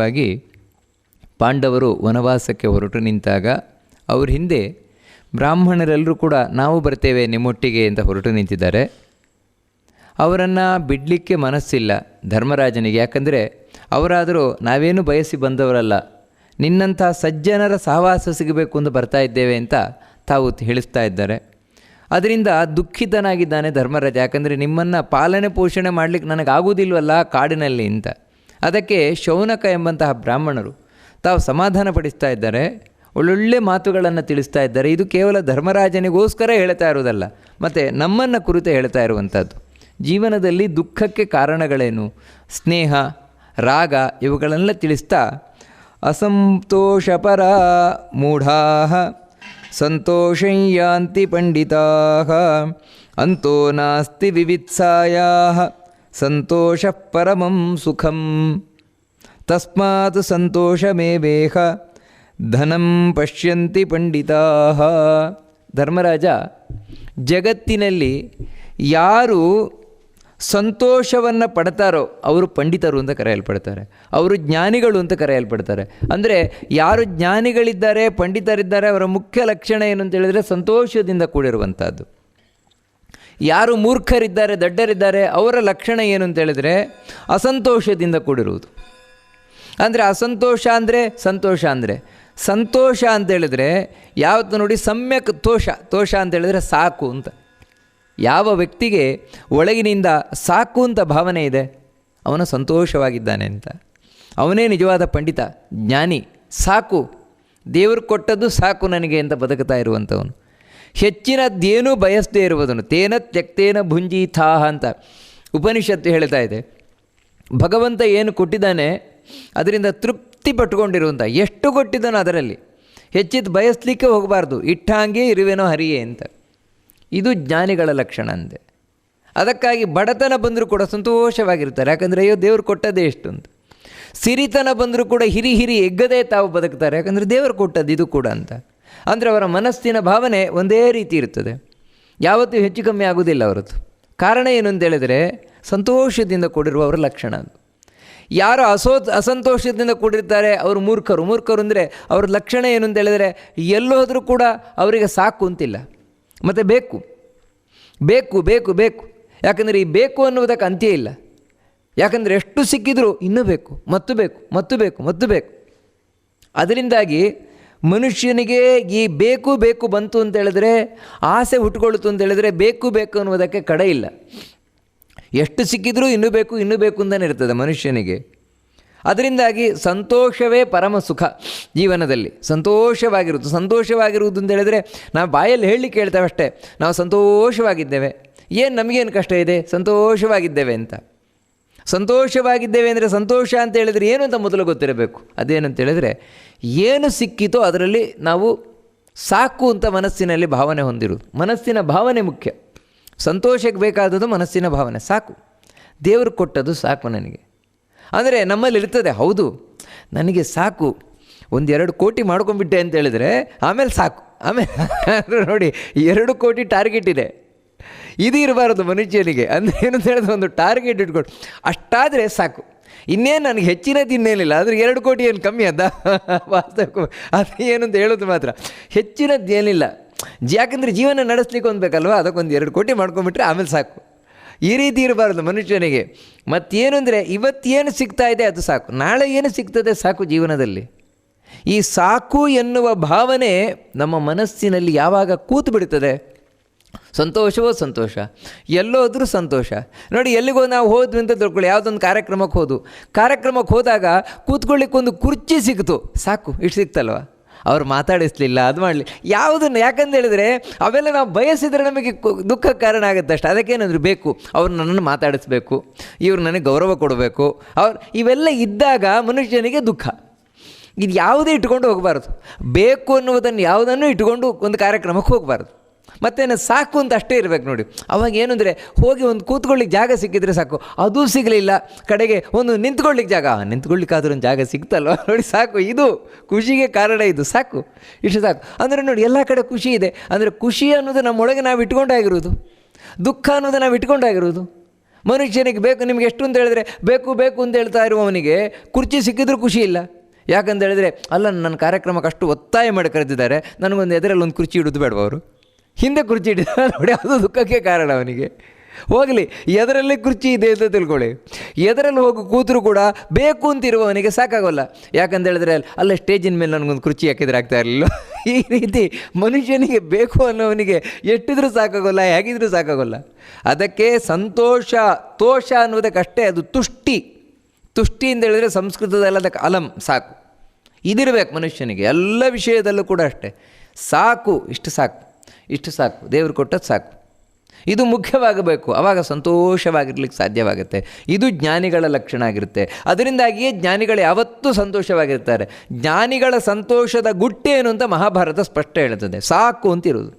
ವಾಗಿ ಪಾಂಡವರು ವನವಾಸಕ್ಕೆ ಹೊರಟು ನಿಂತಾಗ ಅವ್ರ ಹಿಂದೆ ಬ್ರಾಹ್ಮಣರೆಲ್ಲರೂ ಕೂಡ ನಾವು ಬರ್ತೇವೆ ನಿಮ್ಮೊಟ್ಟಿಗೆ ಅಂತ ಹೊರಟು ನಿಂತಿದ್ದಾರೆ. ಅವರನ್ನು ಬಿಡಲಿಕ್ಕೆ ಮನಸ್ಸಿಲ್ಲ ಧರ್ಮರಾಜನಿಗೆ, ಯಾಕಂದರೆ ಅವರಾದರೂ ನಾವೇನು ಬಯಸಿ ಬಂದವರಲ್ಲ, ನಿನ್ನಂಥ ಸಜ್ಜನರ ಸಹವಾಸ ಸಿಗಬೇಕು ಅಂತ ಬರ್ತಾ ಇದ್ದೇವೆ ಅಂತ ತಾವು ಹೇಳಿಸ್ತಾ ಇದ್ದಾರೆ. ಅದರಿಂದ ದುಃಖಿತನಾಗಿದ್ದಾನೆ ಧರ್ಮರಾಜ, ಯಾಕಂದರೆ ನಿಮ್ಮನ್ನು ಪಾಲನೆ ಪೋಷಣೆ ಮಾಡಲಿಕ್ಕೆ ನನಗಾಗೋದಿಲ್ವಲ್ಲ ಕಾಡಿನಲ್ಲಿ ಅಂತ. ಅದಕ್ಕೆ ಶೌನಕ ಎಂಬಂತಹ ಬ್ರಾಹ್ಮಣರು ತಾವು ಸಮಾಧಾನ ಪಡಿಸ್ತಾ ಇದ್ದಾರೆ, ಒಳ್ಳೊಳ್ಳೆ ಮಾತುಗಳನ್ನು ತಿಳಿಸ್ತಾ ಇದ್ದಾರೆ. ಇದು ಕೇವಲ ಧರ್ಮರಾಜನಿಗೋಸ್ಕರ ಹೇಳ್ತಾ ಇರುವುದಲ್ಲ, ಮತ್ತು ನಮ್ಮನ್ನು ಕುರಿತು ಹೇಳ್ತಾ ಇರುವಂಥದ್ದು ಜೀವನದಲ್ಲಿ ದುಃಖಕ್ಕೆ ಕಾರಣಗಳೇನು? ಸ್ನೇಹ, ರಾಗ, ಇವುಗಳನ್ನೆಲ್ಲ ತಿಳಿಸ್ತಾ, ಅಸಂತೋಷಪರ ಮೂಢಾ ಸಂತೋಷಯ್ಯಾಂತಿ ಪಂಡಿತಾ, ಅಂತೋ ನಾಸ್ತಿ ವಿವಿತ್ಸಾಯಾ. ಸಂತೋಷ ಪರಮಂ ಸುಖಂ. ತಸ್ಮಾತ್ ಸಂತೋಷಮೇವೇಹ ಧನಂ ಪಶ್ಯಂತಿ ಪಂಡಿತಾ. ಧರ್ಮರಾಜ, ಜಗತ್ತಿನಲ್ಲಿ ಯಾರು ಸಂತೋಷವನ್ನು ಪಡ್ತಾರೋ ಅವರು ಪಂಡಿತರು ಅಂತ ಕರೆಯಲ್ಪಡ್ತಾರೆ, ಅವರು ಜ್ಞಾನಿಗಳು ಅಂತ ಕರೆಯಲ್ಪಡ್ತಾರೆ. ಅಂದರೆ ಯಾರು ಜ್ಞಾನಿಗಳಿದ್ದಾರೆ, ಪಂಡಿತರಿದ್ದಾರೆ, ಅವರ ಮುಖ್ಯ ಲಕ್ಷಣ ಏನು ಅಂತ ಹೇಳಿದರೆ ಸಂತೋಷದಿಂದ ಕೂಡಿರುವಂಥದ್ದು ಯಾರು ಮೂರ್ಖರಿದ್ದಾರೆ, ದಡ್ಡರಿದ್ದಾರೆ, ಅವರ ಲಕ್ಷಣ ಏನು ಅಂತ ಹೇಳಿದರೆ ಅಸಂತೋಷದಿಂದ ಕೂಡಿರುವುದು. ಅಂದರೆ ಅಸಂತೋಷ ಅಂದರೆ ಸಂತೋಷ ಅಂದರೆ, ಸಂತೋಷ ಅಂತೇಳಿದರೆ ಯಾವತ್ತು ನೋಡಿ ಸಮ್ಯಕ್ ತೋಷ ತೋಷ ಅಂತೇಳಿದರೆ ಸಾಕು ಅಂತ. ಯಾವ ವ್ಯಕ್ತಿಗೆ ಒಳಗಿನಿಂದ ಸಾಕು ಅಂತ ಭಾವನೆ ಇದೆ, ಅವನು ಸಂತೋಷವಾಗಿದ್ದಾನೆ ಅಂತ. ಅವನೇ ನಿಜವಾದ ಪಂಡಿತ, ಜ್ಞಾನಿ, ಸಾಕು. ದೇವರು ಕೊಟ್ಟದ್ದು ಸಾಕು ನನಗೆ ಅಂತ ಬದುಕುತ್ತಾ ಇರುವಂಥವನು. ಹೆಚ್ಚಿನದ್ದೇನೂ ಬಯಸದೇ ಇರುವುದನ್ನು ತೇನ ತ್ಯಕ್ತೇನ ಭುಂಜೀಥಾಹ ಅಂತ ಉಪನಿಷತ್ತು ಹೇಳ್ತಾ ಇದೆ. ಭಗವಂತ ಏನು ಕೊಟ್ಟಿದ್ದಾನೆ, ಅದರಿಂದ ತೃಪ್ತಿ ಪಟ್ಕೊಂಡಿರುವಂಥ ಎಷ್ಟು ಕೊಟ್ಟಿದ್ದಾನೋ ಅದರಲ್ಲಿ ಹೆಚ್ಚಿದ್ದು ಬಯಸಲಿಕ್ಕೆ ಹೋಗಬಾರ್ದು, ಇಟ್ಟಾಂಗೆ ಇರುವೆನೋ ಹರಿಯೇ ಅಂತ. ಇದು ಜ್ಞಾನಿಗಳ ಲಕ್ಷಣ ಅಂದೆ ಅದಕ್ಕಾಗಿ ಬಡತನ ಬಂದರೂ ಕೂಡ ಸಂತೋಷವಾಗಿರ್ತಾರೆ, ಯಾಕಂದರೆ ಅಯ್ಯೋ ದೇವರು ಕೊಟ್ಟದೇ ಎಷ್ಟು ಅಂತ. ಸಿರಿತನ ಬಂದರೂ ಕೂಡ ಹಿರಿ ಹಿರಿ ಎಗ್ಗದೇ ತಾವು ಬದುಕ್ತಾರೆ, ಯಾಕಂದರೆ ದೇವರು ಕೊಟ್ಟದ್ದು ಇದು ಕೂಡ ಅಂತ. ಅಂದರೆ ಅವರ ಮನಸ್ಸಿನ ಭಾವನೆ ಒಂದೇ ರೀತಿ ಇರ್ತದೆ ಯಾವತ್ತೂ ಹೆಚ್ಚು ಕಮ್ಮಿ ಆಗುವುದಿಲ್ಲ ಅವರದ್ದು. ಕಾರಣ ಏನು ಅಂತ ಹೇಳಿದರೆ, ಸಂತೋಷದಿಂದ ಕೂಡಿರುವ ಅವರ ಲಕ್ಷಣ ಅದು. ಯಾರು ಅಸೋ, ಅಸಂತೋಷದಿಂದ ಕೂಡಿರ್ತಾರೆ, ಅವರು ಮೂರ್ಖರು. ಮೂರ್ಖರು ಅಂದರೆ ಅವ್ರ ಲಕ್ಷಣ ಏನು ಅಂತ ಹೇಳಿದರೆ, ಎಲ್ಲೋದ್ರೂ ಕೂಡ ಅವರಿಗೆ ಸಾಕು ಅಂತಿಲ್ಲ. ಮತ್ತು ಬೇಕು. ಬೇಕು ಬೇಕು ಬೇಕು. ಯಾಕಂದರೆ ಈ ಬೇಕು ಅನ್ನುವುದಕ್ಕೆ ಅಂತ್ಯ ಇಲ್ಲ. ಯಾಕಂದರೆ ಎಷ್ಟು ಸಿಕ್ಕಿದರೂ ಇನ್ನೂ ಬೇಕು, ಮತ್ತು ಬೇಕು ಮತ್ತು ಬೇಕು ಮತ್ತು ಬೇಕು. ಅದರಿಂದಾಗಿ ಮನುಷ್ಯನಿಗೆ ಈ ಬೇಕು ಬೇಕು ಬಂತು ಅಂತ ಹೇಳಿದ್ರೆ, ಆಸೆ ಹುಟ್ಕೊಳ್ತು ಅಂತ ಹೇಳಿದ್ರೆ ಬೇಕು ಬೇಕು ಅನ್ನುವುದಕ್ಕೆ ಕಡೆ ಇಲ್ಲ. ಎಷ್ಟು ಸಿಕ್ಕಿದ್ರೂ ಇನ್ನೂ ಬೇಕು ಇನ್ನೂ ಬೇಕು ಅಂತಲೇ ಇರ್ತದೆ ಮನುಷ್ಯನಿಗೆ. ಅದರಿಂದಾಗಿ ಸಂತೋಷವೇ ಪರಮ ಸುಖ ಜೀವನದಲ್ಲಿ. ಸಂತೋಷವಾಗಿರುವುದು ಸಂತೋಷವಾಗಿರುವುದು ಅಂತ ಹೇಳಿದ್ರೆ ನಾವು ಬಾಯಲ್ಲಿ ಹೇಳಲಿಕ್ಕೆ ಕೇಳ್ತೇವೆ ಅಷ್ಟೇ. ನಾವು ಸಂತೋಷವಾಗಿದ್ದೇವೆ. ಏನು ನಮಗೇನು ಕಷ್ಟ ಇದೆ? ಸಂತೋಷವಾಗಿದ್ದೇವೆ ಅಂತ. ಸಂತೋಷವಾಗಿದ್ದೇವೆ ಅಂದರೆ ಸಂತೋಷ ಅಂತ ಹೇಳಿದರೆ ಏನು ಅಂತ ಮೊದಲು ಗೊತ್ತಿರಬೇಕು. ಅದೇನಂತ ಹೇಳಿದರೆ ಏನು ಸಿಕ್ಕಿತೋ ಅದರಲ್ಲಿ ನಾವು ಸಾಕು ಅಂತ ಮನಸ್ಸಿನಲ್ಲಿ ಭಾವನೆ ಹೊಂದಿರುವುದು. ಮನಸ್ಸಿನ ಭಾವನೆ ಮುಖ್ಯ. ಸಂತೋಷಕ್ಕೆ ಬೇಕಾದದ್ದು ಮನಸ್ಸಿನ ಭಾವನೆ, ಸಾಕು. ದೇವರು ಕೊಟ್ಟದ್ದು ಸಾಕು ನನಗೆ. ಅಂದರೆ ನಮ್ಮಲ್ಲಿ ಇರ್ತದೆ, ಹೌದು, ನನಗೆ ಸಾಕು. ಒಂದೆರಡು ಕೋಟಿ ಮಾಡ್ಕೊಂಬಿಟ್ಟೆ ಅಂತ ಹೇಳಿದರೆ ಆಮೇಲೆ ಸಾಕು. ಆಮೇಲೆ ನೋಡಿ, ಎರಡು ಕೋಟಿ ಟಾರ್ಗೆಟ್ ಇದೆ. ಇದು ಇರಬಾರದು ಮನುಷ್ಯನಿಗೆ. ಅಂದರೆ ಏನು ಅಂತ ಹೇಳಿದ್ರೆ ಒಂದು ಟಾರ್ಗೆಟ್ ಇಟ್ಕೊಂಡು. ಅಷ್ಟಾದರೆ ಸಾಕು. ಇನ್ನೇನು ನನಗೆ ಹೆಚ್ಚಿನದು ಇನ್ನೇನಿಲ್ಲ ಆದರೆ ಎರಡು ಕೋಟಿ ಏನು ಕಮ್ಮಿ ಅದ. ವಾಸ್ತವ ಅದು ಏನು ಅಂತ ಹೇಳೋದು ಮಾತ್ರ. ಹೆಚ್ಚಿನದ್ದು ಏನಿಲ್ಲ ಯಾಕಂದರೆ ಜೀವನ ನಡೆಸ್ಲಿಕ್ಕೆ ಒಂದು ಬೇಕಲ್ವ? ಅದಕ್ಕೊಂದು ಎರಡು ಕೋಟಿ ಮಾಡ್ಕೊಂಬಿಟ್ರೆ ಆಮೇಲೆ ಸಾಕು. ಈ ರೀತಿ ಇರಬಾರ್ದು ಮನುಷ್ಯನಿಗೆ. ಮತ್ತೇನು ಅಂದರೆ ಇವತ್ತೇನು ಸಿಗ್ತಾ ಇದೆ ಅದು ಸಾಕು. ನಾಳೆ ಏನು ಸಿಗ್ತದೆ ಸಾಕು ಜೀವನದಲ್ಲಿ. ಈ ಸಾಕು ಎನ್ನುವ ಭಾವನೆ ನಮ್ಮ ಮನಸ್ಸಿನಲ್ಲಿ ಯಾವಾಗ ಕೂತು ಬಿಡುತ್ತದೆ ಸಂತೋಷವೋ ಸಂತೋಷ? ಎಲ್ಲೋದ್ರೂ ಸಂತೋಷ. ನೋಡಿ, ಎಲ್ಲಿಗೋ ನಾವು ಹೋದ್ವಿ ಅಂತ ತಿಳ್ಕೊಳ್ಳಿ, ಯಾವುದೊಂದು ಕಾರ್ಯಕ್ರಮಕ್ಕೆ ಹೋದು ಕಾರ್ಯಕ್ರಮಕ್ಕೆ ಹೋದಾಗ ಕೂತ್ಕೊಳ್ಳಿಕ್ಕೆ ಒಂದು ಕುರ್ಚಿ ಸಿಕ್ತು. ಸಾಕು, ಇಷ್ಟು ಸಿಕ್ತಲ್ವ? ಅವ್ರು ಮಾತಾಡಿಸ್ಲಿಲ್ಲ, ಅದು ಮಾಡಲಿ. ಯಾವುದನ್ನು, ಯಾಕಂತ ಹೇಳಿದರೆ, ಅವೆಲ್ಲ ನಾವು ಬಯಸಿದರೆ ನಮಗೆ ದುಃಖ ಕಾರಣ ಆಗುತ್ತೆ ಅಷ್ಟೇ. ಅದಕ್ಕೇನಂದ್ರೆ ಬೇಕು, ಅವ್ರು ನನ್ನನ್ನು ಮಾತಾಡಿಸ್ಬೇಕು, ಇವ್ರು ನನಗೆ ಗೌರವ ಕೊಡಬೇಕು. ಅವ್ರು, ಇವೆಲ್ಲ ಇದ್ದಾಗ ಮನುಷ್ಯನಿಗೆ ದುಃಖ. ಇದು ಯಾವುದೇ ಇಟ್ಕೊಂಡು ಹೋಗಬಾರ್ದು. ಬೇಕು ಅನ್ನುವುದನ್ನು ಯಾವುದನ್ನು ಇಟ್ಕೊಂಡು ಒಂದು ಕಾರ್ಯಕ್ರಮಕ್ಕೆ ಹೋಗಬಾರ್ದು. ಮತ್ತೇನು ಸಾಕು ಅಂತ ಅಷ್ಟೇ ಇರಬೇಕು ನೋಡಿ. ಅವಾಗ ಏನು ಅಂದರೆ ಹೋಗಿ ಒಂದು ಕೂತ್ಕೊಳ್ಳಿಕ್ಕೆ ಜಾಗ ಸಿಕ್ಕಿದ್ರೆ ಸಾಕು. ಅದು ಸಿಗಲಿಲ್ಲ. ಕಡೆಗೆ ಒಂದು ನಿಂತ್ಕೊಳ್ಳಿಕ್ಕೆ ಜಾಗ. ನಿಂತ್ಕೊಳ್ಳಿಕ್ಕಾದ್ರೂ ಒಂದು ಜಾಗ ಸಿಗ್ತಲ್ವ ನೋಡಿ ಸಾಕು. ಇದು ಖುಷಿಗೆ ಕಾರಣ ಇದು. ಸಾಕು. ಇಷ್ಟು ಸಾಕು. ಅಂದರೆ ನೋಡಿ ಎಲ್ಲ ಕಡೆ ಖುಷಿ ಇದೆ. ಅಂದರೆ ಖುಷಿ ಅನ್ನೋದು ನಮ್ಮೊಳಗೆ ನಾವು ಇಟ್ಕೊಂಡಾಗಿರೋದು ದುಃಖ ಅನ್ನೋದು ನಾವು ಇಟ್ಕೊಂಡಾಗಿರೋದು ಮನುಷ್ಯನಿಗೆ ಬೇಕು, ನಿಮಗೆ ಎಷ್ಟು ಅಂತ ಹೇಳಿದ್ರೆ ಬೇಕು ಬೇಕು ಅಂತ ಹೇಳ್ತಾ ಇರುವವನಿಗೆ ಕುರ್ಚಿ ಸಿಕ್ಕಿದ್ರೂ ಖುಷಿ ಇಲ್ಲ. ಯಾಕಂತ ಹೇಳಿದ್ರೆ, ಅಲ್ಲ ನನ್ನ ಕಾರ್ಯಕ್ರಮಕ್ಕೆ ಅಷ್ಟು ಒತ್ತಾಯ ಮಾಡಿ ಕರೆದಿದ್ದಾರೆ. ನನಗೊಂದು ಎದುರಲ್ಲಿ ಒಂದು ಕುರ್ಚಿ ಇಡೋದು ಬೇಡವ ಅವರು? ಹಿಂದೆ ಕುರ್ಚಿ ಇಟ್ಟಿದ್ದಾರೆ ನೋಡಿ ಅದು ದುಃಖಕ್ಕೆ ಕಾರಣ ಅವನಿಗೆ. ಹೋಗಲಿ, ಎದರಲ್ಲಿ ಕುರ್ಚಿ ಇದೆ ಅಂತ ತಿಳ್ಕೊಳ್ಳಿ. ಎದರಲ್ಲಿ ಹೋಗಿ ಕೂತರು ಕೂಡ ಬೇಕು ಅಂತಿರುವವನಿಗೆ ಸಾಕಾಗೋಲ್ಲ. ಯಾಕಂತ ಹೇಳಿದ್ರೆ, ಅಲ್ಲ ಸ್ಟೇಜಿನ ಮೇಲೆ ನನಗೊಂದು ಕುರ್ಚಿ ಹಾಕಿದ್ರೆ ಆಗ್ತಾ ಇರಲಿಲ್ಲ ಈ ರೀತಿ ಮನುಷ್ಯನಿಗೆ ಬೇಕು ಅನ್ನೋವನಿಗೆ ಎಷ್ಟಿದ್ರೂ ಸಾಕಾಗೋಲ್ಲ, ಹೇಗಿದ್ರೂ ಸಾಕಾಗೋಲ್ಲ. ಅದಕ್ಕೆ ಸಂತೋಷ, ತೋಷ ಅನ್ನೋದಕ್ಕಷ್ಟೇ ಅದು ತುಷ್ಟಿ. ತುಷ್ಟಿ ಅಂತ ಹೇಳಿದ್ರೆ ಸಂಸ್ಕೃತದಲ್ಲಿ ಅದಕ್ಕೆ ಅಲಂ, ಸಾಕು. ಇದಿರಬೇಕು ಮನುಷ್ಯನಿಗೆ, ಎಲ್ಲ ವಿಷಯದಲ್ಲೂ ಕೂಡ ಅಷ್ಟೇ. ಸಾಕು, ಇಷ್ಟು ಸಾಕು. ಇಷ್ಟು ಸಾಕು, ದೇವರು ಕೊಟ್ಟದ್ದು ಸಾಕು. ಇದು ಮುಖ್ಯವಾಗಬೇಕು ಆವಾಗ ಸಂತೋಷವಾಗಿರ್ಲಿಕ್ಕೆ ಸಾಧ್ಯವಾಗುತ್ತೆ. ಇದು ಜ್ಞಾನಿಗಳ ಲಕ್ಷಣ ಆಗಿರುತ್ತೆ. ಅದರಿಂದಾಗಿಯೇ ಜ್ಞಾನಿಗಳು ಯಾವತ್ತೂ ಸಂತೋಷವಾಗಿರ್ತಾರೆ. ಜ್ಞಾನಿಗಳ ಸಂತೋಷದ ಗುಟ್ಟೇನು ಅಂತ ಮಹಾಭಾರತ ಸ್ಪಷ್ಟ ಹೇಳ್ತದೆ ಸಾಕು ಅಂತಿರೋದು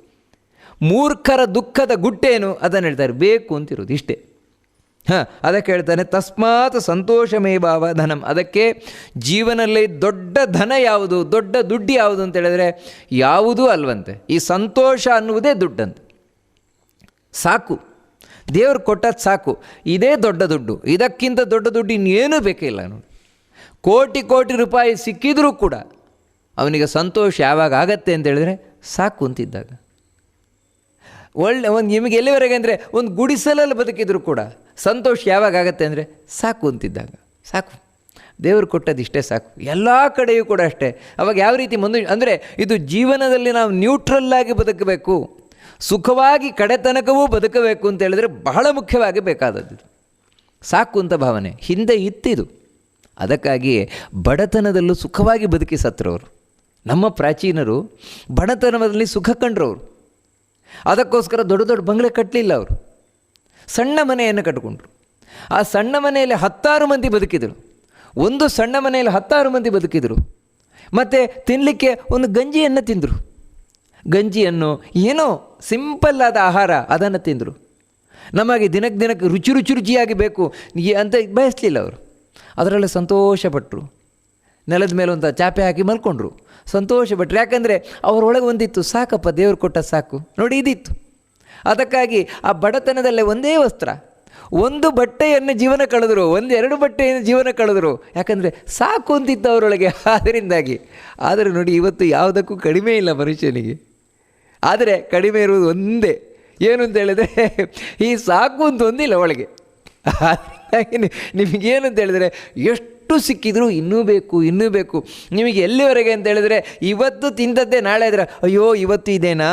ಮೂರ್ಖರ ದುಃಖದ ಗುಟ್ಟೇನು ಅದನ್ನು ಹೇಳ್ತಾರೆ, ಬೇಕು ಅಂತಿರೋದು ಇಷ್ಟೇ. ಹಾಂ ಅದಕ್ಕೆ ಹೇಳ್ತಾನೆ ತಸ್ಮಾತ್ ಸಂತೋಷಮೇ ಭಾವ ಧನಂ. ಅದಕ್ಕೆ ಜೀವನದಲ್ಲಿ ದೊಡ್ಡ ಧನ ಯಾವುದು, ದೊಡ್ಡ ದುಡ್ಡು ಯಾವುದು ಅಂತ ಹೇಳಿದ್ರೆ ಯಾವುದೂ ಅಲ್ವಂತೆ. ಈ ಸಂತೋಷ ಅನ್ನುವುದೇ ದುಡ್ಡಂತೆ. ಸಾಕು. ದೇವರು ಕೊಟ್ಟದ್ದು ಸಾಕು. ಇದೇ ದೊಡ್ಡ ದುಡ್ಡು. ಇದಕ್ಕಿಂತ ದೊಡ್ಡ ದುಡ್ಡು ಇನ್ನೇನೂ ಬೇಕಿಲ್ಲ ನೋಡಿ. ಕೋಟಿ ಕೋಟಿ ರೂಪಾಯಿ ಸಿಕ್ಕಿದರೂ ಕೂಡ ಅವನಿಗೆ ಸಂತೋಷ ಯಾವಾಗ ಆಗತ್ತೆ ಅಂತ ಹೇಳಿದ್ರೆ ಸಾಕು ಅಂತಿದ್ದಾಗ. ಒಳ್ಳೆ, ಒಂದು ನಿಮಗೆ ಎಲ್ಲಿವರೆಗೆ ಅಂದರೆ ಒಂದು ಗುಡಿಸಲಲ್ಲಿ ಬದುಕಿದ್ರು ಕೂಡ ಸಂತೋಷ ಯಾವಾಗ ಆಗತ್ತೆ ಅಂದರೆ ಸಾಕು ಅಂತಿದ್ದಾಗ. ಸಾಕು. ದೇವರು ಕೊಟ್ಟದ್ದು ಇಷ್ಟೇ ಸಾಕು. ಎಲ್ಲ ಕಡೆಯೂ ಕೂಡ ಅಷ್ಟೇ. ಅವಾಗ ಯಾವ ರೀತಿ ಮನುಷ್ಯ ಅಂದರೆ ಇದು ಜೀವನದಲ್ಲಿ ನಾವು ನ್ಯೂಟ್ರಲ್ಲಾಗಿ ಬದುಕಬೇಕು. ಸುಖವಾಗಿ ಕಡೆತನಕವೂ ಬದುಕಬೇಕು ಅಂತ ಹೇಳಿದ್ರೆ ಬಹಳ ಮುಖ್ಯವಾಗಿ ಬೇಕಾದದ್ದು. ಸಾಕು ಅಂತ ಭಾವನೆ. ಹಿಂದೆ ಇತ್ತಿದು. ಅದಕ್ಕಾಗಿ ಬಡತನದಲ್ಲೂ ಸುಖವಾಗಿ ಬದುಕಿ ಸತ್ರವರು ನಮ್ಮ ಪ್ರಾಚೀನರು ಬಡತನದಲ್ಲಿ ಸುಖ ಕಂಡ್ರವರು. ಅದಕ್ಕೋಸ್ಕರ ದೊಡ್ಡ ದೊಡ್ಡ ಬಂಗಲೆ ಕಟ್ಟಲಿಲ್ಲ ಅವರು. ಸಣ್ಣ ಮನೆಯನ್ನು ಕಟ್ಟಿಕೊಂಡ್ರು ಆ ಸಣ್ಣ ಮನೆಯಲ್ಲಿ ಹತ್ತಾರು ಮಂದಿ ಬದುಕಿದರು. ಒಂದು ಸಣ್ಣ ಮನೆಯಲ್ಲಿ ಹತ್ತಾರು ಮಂದಿ ಬದುಕಿದರು. ಮತ್ತು ತಿನ್ನಲಿಕ್ಕೆ ಒಂದು ಗಂಜಿಯನ್ನು ತಿಂದರು. ಗಂಜಿಯನ್ನು ಏನೋ ಸಿಂಪಲ್ ಆದ ಆಹಾರ, ಅದನ್ನು ತಿಂದರು. ನಮಗೆ ದಿನಕ್ಕೆ ದಿನಕ್ಕೆ ರುಚಿ ರುಚಿ ರುಚಿಯಾಗಿ ಬೇಕು ಅಂತ ಬಯಸಲಿಲ್ಲ ಅವರು. ಅದರಲ್ಲಿ ಸಂತೋಷಪಟ್ಟರು ನೆಲದ ಮೇಲೆ ಒಂದು ಚಾಪೆ ಹಾಕಿ ಮಲ್ಕೊಂಡ್ರು. ಸಂತೋಷಪಟ್ಟರು ಯಾಕಂದರೆ ಅವರೊಳಗೆ ಒಂದಿತ್ತು, ಸಾಕಪ್ಪ, ದೇವರು ಕೊಟ್ಟ ಸಾಕು. ನೋಡಿ, ಇದಿತ್ತು. ಅದಕ್ಕಾಗಿ ಆ ಬಡತನದಲ್ಲೇ ಒಂದೇ ವಸ್ತ್ರ. ಒಂದು ಬಟ್ಟೆಯನ್ನು ಜೀವನ ಕಳೆದರು ಒಂದೆರಡು ಬಟ್ಟೆಯನ್ನು ಜೀವನ ಕಳೆದರು. ಯಾಕಂದರೆ ಸಾಕು ಅಂತಿತ್ತು ಅವರೊಳಗೆ. ಅದರಿಂದಾಗಿ ಆದರೆ ನೋಡಿ, ಇವತ್ತು ಯಾವುದಕ್ಕೂ ಕಡಿಮೆ ಇಲ್ಲ ಮನುಷ್ಯನಿಗೆ. ಆದರೆ ಕಡಿಮೆ ಇರುವುದು ಒಂದೇ. ಏನು ಅಂತ ಹೇಳಿದರೆ, ಈ ಸಾಕು ಅಂತ ಒಂದಿಲ್ಲ ಒಳಗೆ ನಿಮಗೇನು ಅಂತ ಹೇಳಿದರೆ, ಎಷ್ಟು ಸಿಕ್ಕಿದರೂ ಇನ್ನೂ ಬೇಕು ಇನ್ನೂ ಬೇಕು. ನಿಮಗೆ ಎಲ್ಲಿವರೆಗೆ ಅಂತ ಹೇಳಿದ್ರೆ, ಇವತ್ತು ತಿಂದದ್ದೇ ನಾಳೆ ಇದ್ರೆ ಅಯ್ಯೋ, ಇವತ್ತು ಇದೇನಾ?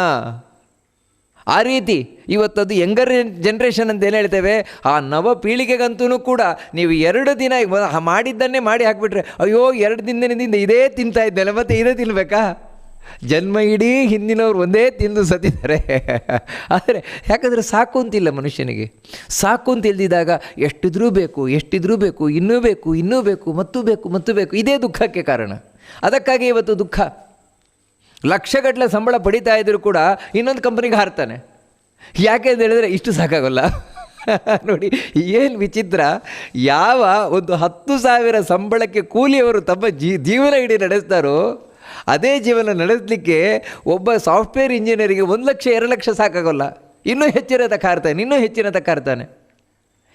ಆ ರೀತಿ ಇವತ್ತದು ಯಂಗರ್ ಜನ್ರೇಷನ್ ಅಂತ ಏನು ಹೇಳ್ತೇವೆ, ಆ ನವ ಪೀಳಿಗೆಗಂತೂ ಕೂಡ ನೀವು ಎರಡು ದಿನ ಮಾಡಿದ್ದನ್ನೇ ಮಾಡಿ ಹಾಕಿಬಿಟ್ರೆ, ಅಯ್ಯೋ, ಎರಡು ದಿನದಿಂದ ಇದೇ ತಿಂತಾ ಇದ್ದೆಲ್ಲ ಮತ್ತೆ ಇದೇ ತಿನ್ಬೇಕಾ? ಜನ್ಮ ಇಡೀ ಹಿಂದಿನವ್ರು ಒಂದೇ ತಿಂದು ಸತ್ತಿದ್ದಾರೆ. ಆದರೆ ಯಾಕಂದರೆ ಸಾಕು ಅಂತಿಲ್ಲ ಮನುಷ್ಯನಿಗೆ. ಸಾಕು ಅಂತ ಇಲ್ದಿದ್ದಾಗ ಎಷ್ಟಿದ್ರೂ ಬೇಕು ಎಷ್ಟಿದ್ರೂ ಬೇಕು, ಇನ್ನೂ ಬೇಕು ಇನ್ನೂ ಬೇಕು, ಮತ್ತೂ ಬೇಕು, ಮತ್ತು ಬೇಕು, ಇದೇ ದುಃಖಕ್ಕೆ ಕಾರಣ. ಅದಕ್ಕಾಗಿ ಇವತ್ತು ದುಃಖ. ಲಕ್ಷಗಟ್ಟಲೆ ಸಂಬಳ ಪಡಿತಾ ಇದ್ದರೂ ಕೂಡ ಇನ್ನೊಂದು ಕಂಪ್ನಿಗೆ ಹಾರ್ತಾನೆ. ಯಾಕೆ ಅಂತ ಹೇಳಿದ್ರೆ ಇಷ್ಟು ಸಾಕಾಗಲ್ಲ. ನೋಡಿ, ಏನು ವಿಚಿತ್ರ. ಯಾವ ಒಂದು ಹತ್ತು ಸಾವಿರ ಸಂಬಳಕ್ಕೆ ಕೂಲಿಯವರು ತಮ್ಮ ಜೀ, ಜೀವನ ಇಡೀ ನಡೆಸ್ತಾರೋ ಅದೇ ಜೀವನ ನಡೆಸಲಿಕ್ಕೆ ಒಬ್ಬ ಸಾಫ್ಟ್ವೇರ್ ಇಂಜಿನಿಯರಿಗೆ ಒಂದು ಲಕ್ಷ, ಎರಡು ಲಕ್ಷ ಸಾಕಾಗಲ್ಲ. ಇನ್ನೂ ಹೆಚ್ಚಿನ ಹಾರ್ತಾನೆ, ಇನ್ನೂ ಹೆಚ್ಚಿನ ಹಾರ್ತಾನೆ.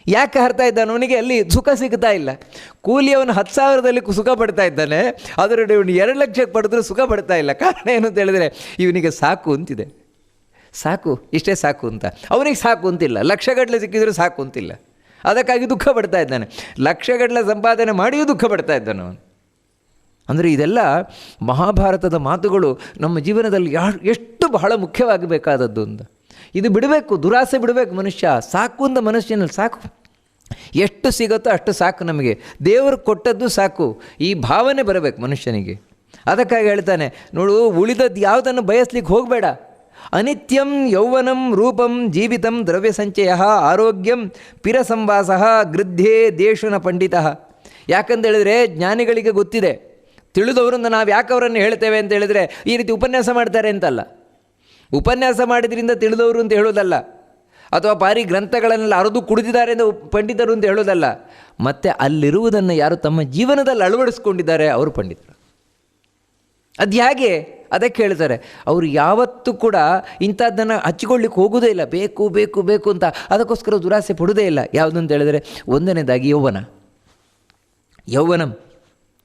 ಯಾಕೆ ಹರ್ತಾ ಇದ್ದಾನೆ? ಅವನಿಗೆ ಅಲ್ಲಿ ಸುಖ ಸಿಗ್ತಾ ಇಲ್ಲ. ಕೂಲಿಯವನು ಹತ್ತು ಸಾವಿರದಲ್ಲಿ ಸುಖ ಪಡ್ತಾ ಇದ್ದಾನೆ. ಅದರಲ್ಲಿ ಇವನು ಎರಡು ಲಕ್ಷಕ್ಕೆ ಪಡೆದ್ರೂ ಸುಖ ಪಡ್ತಾ ಇಲ್ಲ. ಕಾರಣ ಏನು ಅಂತ ಹೇಳಿದರೆ, ಇವನಿಗೆ ಸಾಕು ಅಂತಿದೆ. ಸಾಕು, ಇಷ್ಟೇ ಸಾಕು ಅಂತ. ಅವನಿಗೆ ಸಾಕು ಅಂತಿಲ್ಲ. ಲಕ್ಷಗಟ್ಟಲೆ ಸಿಕ್ಕಿದ್ರೂ ಸಾಕು ಅಂತಿಲ್ಲ. ಅದಕ್ಕಾಗಿ ದುಃಖ ಪಡ್ತಾ ಇದ್ದಾನೆ. ಲಕ್ಷಗಟ್ಟಲೆ ಸಂಪಾದನೆ ಮಾಡಿಯೂ ದುಃಖ ಪಡ್ತಾ ಇದ್ದಾನೆ ಅವನು. ಅಂದರೆ ಇದೆಲ್ಲ ಮಹಾಭಾರತದ ಮಾತುಗಳು ನಮ್ಮ ಜೀವನದಲ್ಲಿ ಎಷ್ಟು ಬಹಳ ಮುಖ್ಯವಾಗಬೇಕಾದದ್ದು ಅಂತ. ಇದು ಬಿಡಬೇಕು, ದುರಾಸೆ ಬಿಡಬೇಕು ಮನುಷ್ಯ, ಸಾಕು ಅಂತ ಮನುಷ್ಯನಲ್ಲಿ ಸಾಕು. ಎಷ್ಟು ಸಿಗುತ್ತೋ ಅಷ್ಟು ಸಾಕು ನಮಗೆ. ದೇವರು ಕೊಟ್ಟದ್ದು ಸಾಕು. ಈ ಭಾವನೆ ಬರಬೇಕು ಮನುಷ್ಯನಿಗೆ. ಅದಕ್ಕಾಗಿ ಹೇಳ್ತಾನೆ, ನೋಡು, ಉಳಿದದ್ದು ಯಾವುದನ್ನು ಬಯಸ್ಲಿಕ್ಕೆ ಹೋಗಬೇಡ. ಅನಿತ್ಯಂ ಯೌವನಂ ರೂಪಂ ಜೀವಿತಂ ದ್ರವ್ಯ ಸಂಚಯ ಆರೋಗ್ಯಂ ಪಿರಸಂವಾಸ ಗೃದ್ಧೇ ದೇಶನ ಪಂಡಿತ. ಯಾಕಂತ ಹೇಳಿದ್ರೆ ಜ್ಞಾನಿಗಳಿಗೆ ಗೊತ್ತಿದೆ ತಿಳಿದವರಿಂದ ನಾವು ಯಾಕೆ ಅವರನ್ನು ಹೇಳ್ತೇವೆ ಅಂತ ಹೇಳಿದರೆ, ಈ ರೀತಿ ಉಪನ್ಯಾಸ ಮಾಡ್ತಾರೆ ಅಂತಲ್ಲ. ಉಪನ್ಯಾಸ ಮಾಡಿದ್ರಿಂದ ತಿಳಿದವರು ಅಂತ ಹೇಳೋದಲ್ಲ. ಅಥವಾ ಭಾರಿ ಗ್ರಂಥಗಳನ್ನೆಲ್ಲ ಅರದು ಕುಡಿದಿದ್ದಾರೆ ಅಂತ ಪಂಡಿತರು ಅಂತ ಹೇಳೋದಲ್ಲ. ಮತ್ತು ಅಲ್ಲಿರುವುದನ್ನು ಯಾರು ತಮ್ಮ ಜೀವನದಲ್ಲಿ ಅಳವಡಿಸ್ಕೊಂಡಿದ್ದಾರೆ ಅವರು ಪಂಡಿತರು. ಅದು ಹೇಗೆ? ಅದಕ್ಕೆ ಹೇಳ್ತಾರೆ, ಅವರು ಯಾವತ್ತೂ ಕೂಡ ಇಂಥದ್ದನ್ನು ಹಚ್ಚಿಕೊಳ್ಳಿಕ್ಕೆ ಹೋಗೋದೇ ಇಲ್ಲ. ಬೇಕು ಬೇಕು ಬೇಕು ಅಂತ ಅದಕ್ಕೋಸ್ಕರ ದುರಾಸೆ ಪಡೋದೇ ಇಲ್ಲ. ಯಾವುದು ಅಂತ ಹೇಳಿದರೆ, ಒಂದನೇದಾಗಿ ಯೌವನ. ಯೌವನಂ.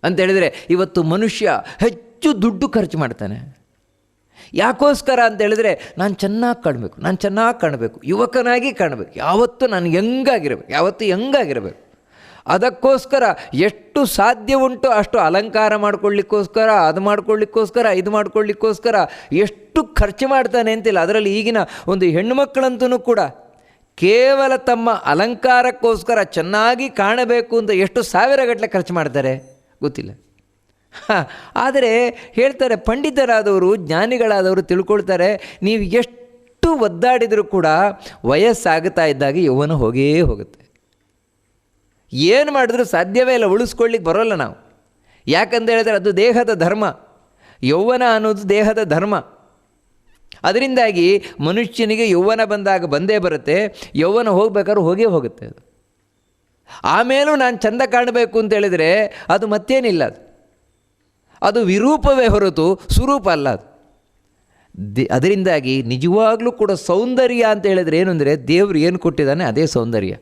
ಅಂತ ಹೇಳಿದರೆ ಇವತ್ತು ಮನುಷ್ಯ ಹೆಚ್ಚು ದುಡ್ಡು ಖರ್ಚು ಮಾಡ್ತಾನೆ. ಯಾಕೋಸ್ಕರ ಅಂತ ಹೇಳಿದ್ರೆ ನಾನು ಚೆನ್ನಾಗಿ ಕಾಣಬೇಕು, ನಾನು ಚೆನ್ನಾಗಿ ಕಾಣಬೇಕು, ಯುವಕನಾಗಿ ಕಾಣಬೇಕು, ಯಾವತ್ತೂ ನಾನು ಯಂಗಾಗಿರಬೇಕು, ಯಾವತ್ತೂ ಯಂಗಾಗಿರಬೇಕು. ಅದಕ್ಕೋಸ್ಕರ ಎಷ್ಟು ಸಾಧ್ಯ ಉಂಟು ಅಷ್ಟು ಅಲಂಕಾರ ಮಾಡ್ಕೊಳ್ಳಿಕ್ಕೋಸ್ಕರ, ಅದು ಮಾಡ್ಕೊಳ್ಳಿಕ್ಕೋಸ್ಕರ, ಇದು ಮಾಡ್ಕೊಳ್ಳಿಕ್ಕೋಸ್ಕರ ಎಷ್ಟು ಖರ್ಚು ಮಾಡ್ತಾನೆ ಅಂತಿಲ್ಲ. ಅದರಲ್ಲಿ ಈಗಿನ ಒಂದು ಹೆಣ್ಣುಮಕ್ಕಳಂತೂ ಕೂಡ ಕೇವಲ ತಮ್ಮ ಅಲಂಕಾರಕ್ಕೋಸ್ಕರ ಚೆನ್ನಾಗಿ ಕಾಣಬೇಕು ಅಂತ ಎಷ್ಟು ಸಾವಿರ ಗಟ್ಟಲೆ ಖರ್ಚು ಮಾಡ್ತಾರೆ. ಗೊತ್ತಿಲ್ಲ. ಆದರೆ ಹೇಳ್ತಾರೆ ಪಂಡಿತರಾದವರು, ಜ್ಞಾನಿಗಳಾದವರು ತಿಳ್ಕೊಳ್ತಾರೆ, ನೀವು ಎಷ್ಟು ಒದ್ದಾಡಿದರೂ ಕೂಡ ವಯಸ್ಸಾಗುತ್ತಾ ಇದ್ದಾಗ ಯೌವನ ಹೋಗೇ ಹೋಗುತ್ತೆ. ಏನು ಮಾಡಿದ್ರೂ ಸಾಧ್ಯವೇ ಇಲ್ಲ ಉಳಿಸ್ಕೊಳ್ಳಿಕ್ಕೆ ಬರೋಲ್ಲ ನಾವು. ಯಾಕಂತ ಹೇಳಿದ್ರೆ ಅದು ದೇಹದ ಧರ್ಮ. ಯೌವನ ಅನ್ನೋದು ದೇಹದ ಧರ್ಮ. ಅದರಿಂದಾಗಿ ಮನುಷ್ಯನಿಗೆ ಯೌವನ ಬಂದಾಗ ಬಂದೇ ಬರುತ್ತೆ ಯೌವನ ಹೋಗಬೇಕಾದ್ರೂ ಹೋಗೇ ಹೋಗುತ್ತೆ ಅದು. ಆಮೇಲೂ ನಾನು ಚಂದ ಕಾಣಬೇಕು ಅಂತ ಹೇಳಿದರೆ ಅದು ಮತ್ತೇನಿಲ್ಲ ಅದು. ಅದು ವಿರೂಪವೇ ಹೊರತು ಸ್ವರೂಪ ಅಲ್ಲ ಅದು. ದಿ, ಅದರಿಂದಾಗಿ ನಿಜವಾಗ್ಲೂ ಕೂಡ ಸೌಂದರ್ಯ ಅಂತ ಹೇಳಿದರೆ ಏನು ಅಂದರೆ ದೇವರು ಏನು ಕೊಟ್ಟಿದ್ದಾನೆ ಅದೇ ಸೌಂದರ್ಯ.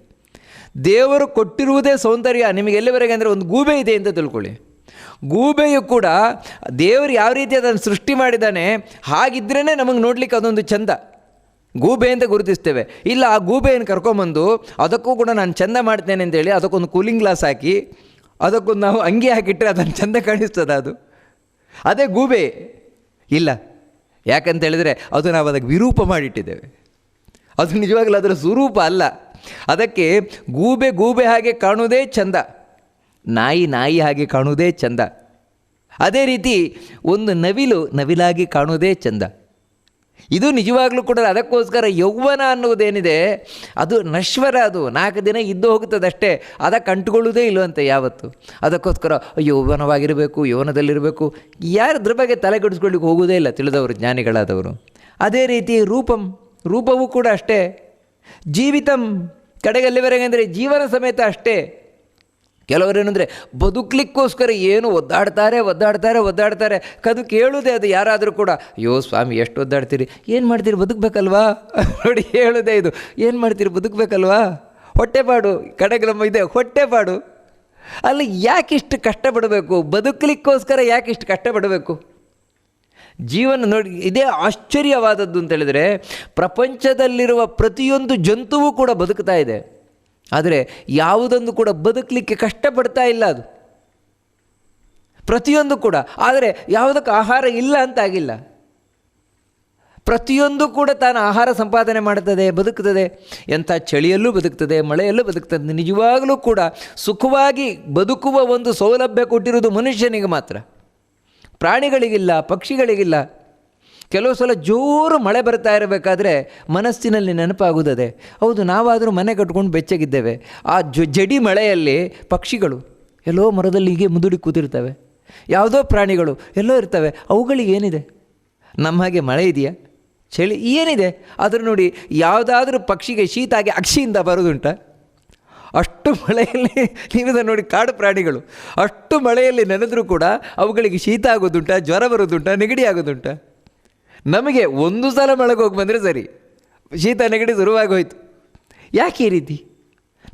ದೇವರು ಕೊಟ್ಟಿರುವುದೇ ಸೌಂದರ್ಯ ನಿಮಗೆ ಎಲ್ಲಿವರೆಗೆ ಅಂದರೆ ಒಂದು ಗೂಬೆ ಇದೆ ಅಂತ ತಿಳ್ಕೊಳ್ಳಿ. ಗೂಬೆಯು ಕೂಡ ದೇವರು ಯಾವ ರೀತಿ ಅದನ್ನು ಸೃಷ್ಟಿ ಮಾಡಿದ್ದಾನೆ ಹಾಗಿದ್ರೇ ನಮಗೆ ನೋಡಲಿಕ್ಕೆ ಅದೊಂದು ಚಂದ. ಗೂಬೆ ಅಂತ ಗುರುತಿಸ್ತೇವೆ. ಇಲ್ಲ, ಆ ಗೂಬೆಯನ್ನು ಕರ್ಕೊಂಬಂದು ಅದಕ್ಕೂ ಕೂಡ ನಾನು ಚಂದ ಮಾಡ್ತೇನೆ ಅಂತೇಳಿ ಅದಕ್ಕೊಂದು ಕೂಲಿಂಗ್ ಗ್ಲಾಸ್ ಹಾಕಿ, ಅದಕ್ಕೊಂದು ನಾವು ಅಂಗಿ ಹಾಕಿಟ್ಟರೆ ಅದನ್ನು ಚಂದ ಕಾಣಿಸ್ತದ ಅದು. ಅದೇ ಗೂಬೆ. ಇಲ್ಲ, ಯಾಕಂತ ಹೇಳಿದರೆ ಅದು ನಾವು ಅದಕ್ಕೆ ವಿರೂಪ ಮಾಡಿಟ್ಟಿದ್ದೇವೆ. ಅದು ನಿಜವಾಗಲೂ ಅದರ ಸ್ವರೂಪ ಅಲ್ಲ. ಅದಕ್ಕೆ ಗೂಬೆ ಗೂಬೆ ಹಾಗೆ ಕಾಣುವುದೇ ಚಂದ. ನಾಯಿ ನಾಯಿ ಹಾಗೆ ಕಾಣುವುದೇ ಚಂದ. ಅದೇ ರೀತಿ ಒಂದು ನವಿಲು ನವಿಲಾಗಿ ಕಾಣುವುದೇ ಚಂದ. ಇದು ನಿಜವಾಗ್ಲೂ ಕೂಡ ಅದಕ್ಕೋಸ್ಕರ ಯೌವನ ಅನ್ನುವುದೇನಿದೆ? ಅದು ನಶ್ವರ ಅದು. ನಾಲ್ಕು ದಿನ ಇದ್ದು ಹೋಗುತ್ತದಷ್ಟೇ. ಅದಕ್ಕೆ ಅಂಟುಕೊಳ್ಳುವುದೇ ಇಲ್ಲವಂತೆ ಯಾವತ್ತು. ಅದಕ್ಕೋಸ್ಕರ ಯೌವನವಾಗಿರಬೇಕು ಯೌವನದಲ್ಲಿರಬೇಕು ಯಾರು ಅದ್ರ ಬಗ್ಗೆ ತಲೆಗೆಡಿಸ್ಕೊಳ್ಳಿಕ್ಕೆ ಹೋಗುವುದೇ ಇಲ್ಲ ತಿಳಿದವರು, ಜ್ಞಾನಿಗಳಾದವರು. ಅದೇ ರೀತಿ ರೂಪಂ. ರೂಪವೂ ಕೂಡ ಅಷ್ಟೇ. ಜೀವಿತಂ. ಕಡೆಗೆ ಅಲ್ಲಿವರೆಗೆ ಅಂದರೆ ಜೀವನ ಸಮೇತ ಅಷ್ಟೇ. ಕೆಲವರು ಏನಂದರೆ ಬದುಕಲಿಕ್ಕೋಸ್ಕರ ಏನು ಒದ್ದಾಡ್ತಾರೆ ಒದ್ದಾಡ್ತಾರೆ ಒದ್ದಾಡ್ತಾರೆ, ಕದು ಕೇಳುವುದೇ ಅದು ಯಾರಾದರೂ ಕೂಡ, ಅಯ್ಯೋ ಸ್ವಾಮಿ, ಎಷ್ಟು ಒದ್ದಾಡ್ತೀರಿ? ಏನು ಮಾಡ್ತೀರಿ? ಬದುಕಬೇಕಲ್ವಾ? ನೋಡಿ ಹೇಳೋದೇ ಇದು. ಏನು ಮಾಡ್ತೀರಿ? ಬದುಕಬೇಕಲ್ವಾ? ಹೊಟ್ಟೆಪಾಡು ಕಡೆಗೆ ಇದೆ ಹೊಟ್ಟೆಪಾಡು ಅಲ್ಲಿ ಯಾಕಿಷ್ಟು ಕಷ್ಟಪಡಬೇಕು? ಬದುಕಲಿಕ್ಕೋಸ್ಕರ ಯಾಕಿಷ್ಟು ಕಷ್ಟಪಡಬೇಕು? ಜೀವನ ನೋಡಿ, ಇದೇ ಆಶ್ಚರ್ಯವಾದದ್ದು ಅಂತ ಹೇಳಿದರೆ, ಪ್ರಪಂಚದಲ್ಲಿರುವ ಪ್ರತಿಯೊಂದು ಜಂತುವು ಕೂಡ ಬದುಕ್ತಾ ಇದೆ. ಆದರೆ ಯಾವುದೊಂದು ಕೂಡ ಬದುಕಲಿಕ್ಕೆ ಕಷ್ಟಪಡ್ತಾ ಇಲ್ಲ ಅದು. ಪ್ರತಿಯೊಂದು ಕೂಡ. ಆದರೆ ಯಾವುದಕ್ಕೆ ಆಹಾರ ಇಲ್ಲ ಅಂತಾಗಿಲ್ಲ. ಪ್ರತಿಯೊಂದು ಕೂಡ ತಾನು ಆಹಾರ ಸಂಪಾದನೆ ಮಾಡುತ್ತದೆ ಬದುಕ್ತದೆ ಎಂಥ ಚಳಿಯಲ್ಲೂ ಬದುಕ್ತದೆ, ಮಳೆಯಲ್ಲೂ ಬದುಕ್ತದೆ. ನಿಜವಾಗಲೂ ಕೂಡ ಸುಖವಾಗಿ ಬದುಕುವ ಒಂದು ಸೌಲಭ್ಯ ಕೊಟ್ಟಿರುವುದು ಮನುಷ್ಯನಿಗೆ ಮಾತ್ರ. ಪ್ರಾಣಿಗಳಿಗಿಲ್ಲ, ಪಕ್ಷಿಗಳಿಗಿಲ್ಲ. ಕೆಲವು ಸಲ ಜೋರು ಮಳೆ ಬರ್ತಾ ಇರಬೇಕಾದ್ರೆ ಮನಸ್ಸಿನಲ್ಲಿ ನೆನಪಾಗುತ್ತದೆ. ಹೌದು, ನಾವಾದರೂ ಮನೆ ಕಟ್ಕೊಂಡು ಬೆಚ್ಚಗಿದ್ದೇವೆ. ಆ ಜಡಿ ಮಳೆಯಲ್ಲಿ ಪಕ್ಷಿಗಳು ಎಲ್ಲೋ ಮರದಲ್ಲಿ ಹೀಗೆ ಮುದುಡಿ ಕೂತಿರ್ತವೆ. ಯಾವುದೋ ಪ್ರಾಣಿಗಳು ಎಲ್ಲೋ ಇರ್ತವೆ. ಅವುಗಳಿಗೆ ಏನಿದೆ? ನಮ್ಮ ಹಾಗೆ ಮಳೆ ಇದೆಯಾ? ಚಳಿ ಏನಿದೆ? ಆದರೂ ನೋಡಿ, ಯಾವುದಾದ್ರೂ ಪಕ್ಷಿಗೆ ಶೀತ ಆಗಿ ಅಕ್ಷಿಯಿಂದ ಬರೋದುಂಟ ಅಷ್ಟು ಮಳೆಯಲ್ಲಿ ನೀವಿದ ನೋಡಿ ಕಾಡು ಪ್ರಾಣಿಗಳು. ಅಷ್ಟು ಮಳೆಯಲ್ಲಿ ನೆನೆದರೂ ಕೂಡ ಅವುಗಳಿಗೆ ಶೀತ ಆಗೋದುಂಟ, ಜ್ವರ ಬರೋದುಂಟ ನೆಗಡಿ ಆಗೋದುಂಟ? ನಮಗೆ ಒಂದು ಸಲ ಮಳೆಗೆ ಹೋಗಿ ಬಂದರೆ ಸರಿ. ಶೀತ ನೆಗಡಿ ಶುರುವಾಗಿ ಹೋಯ್ತು. ಯಾಕೆ ಈ ರೀತಿ?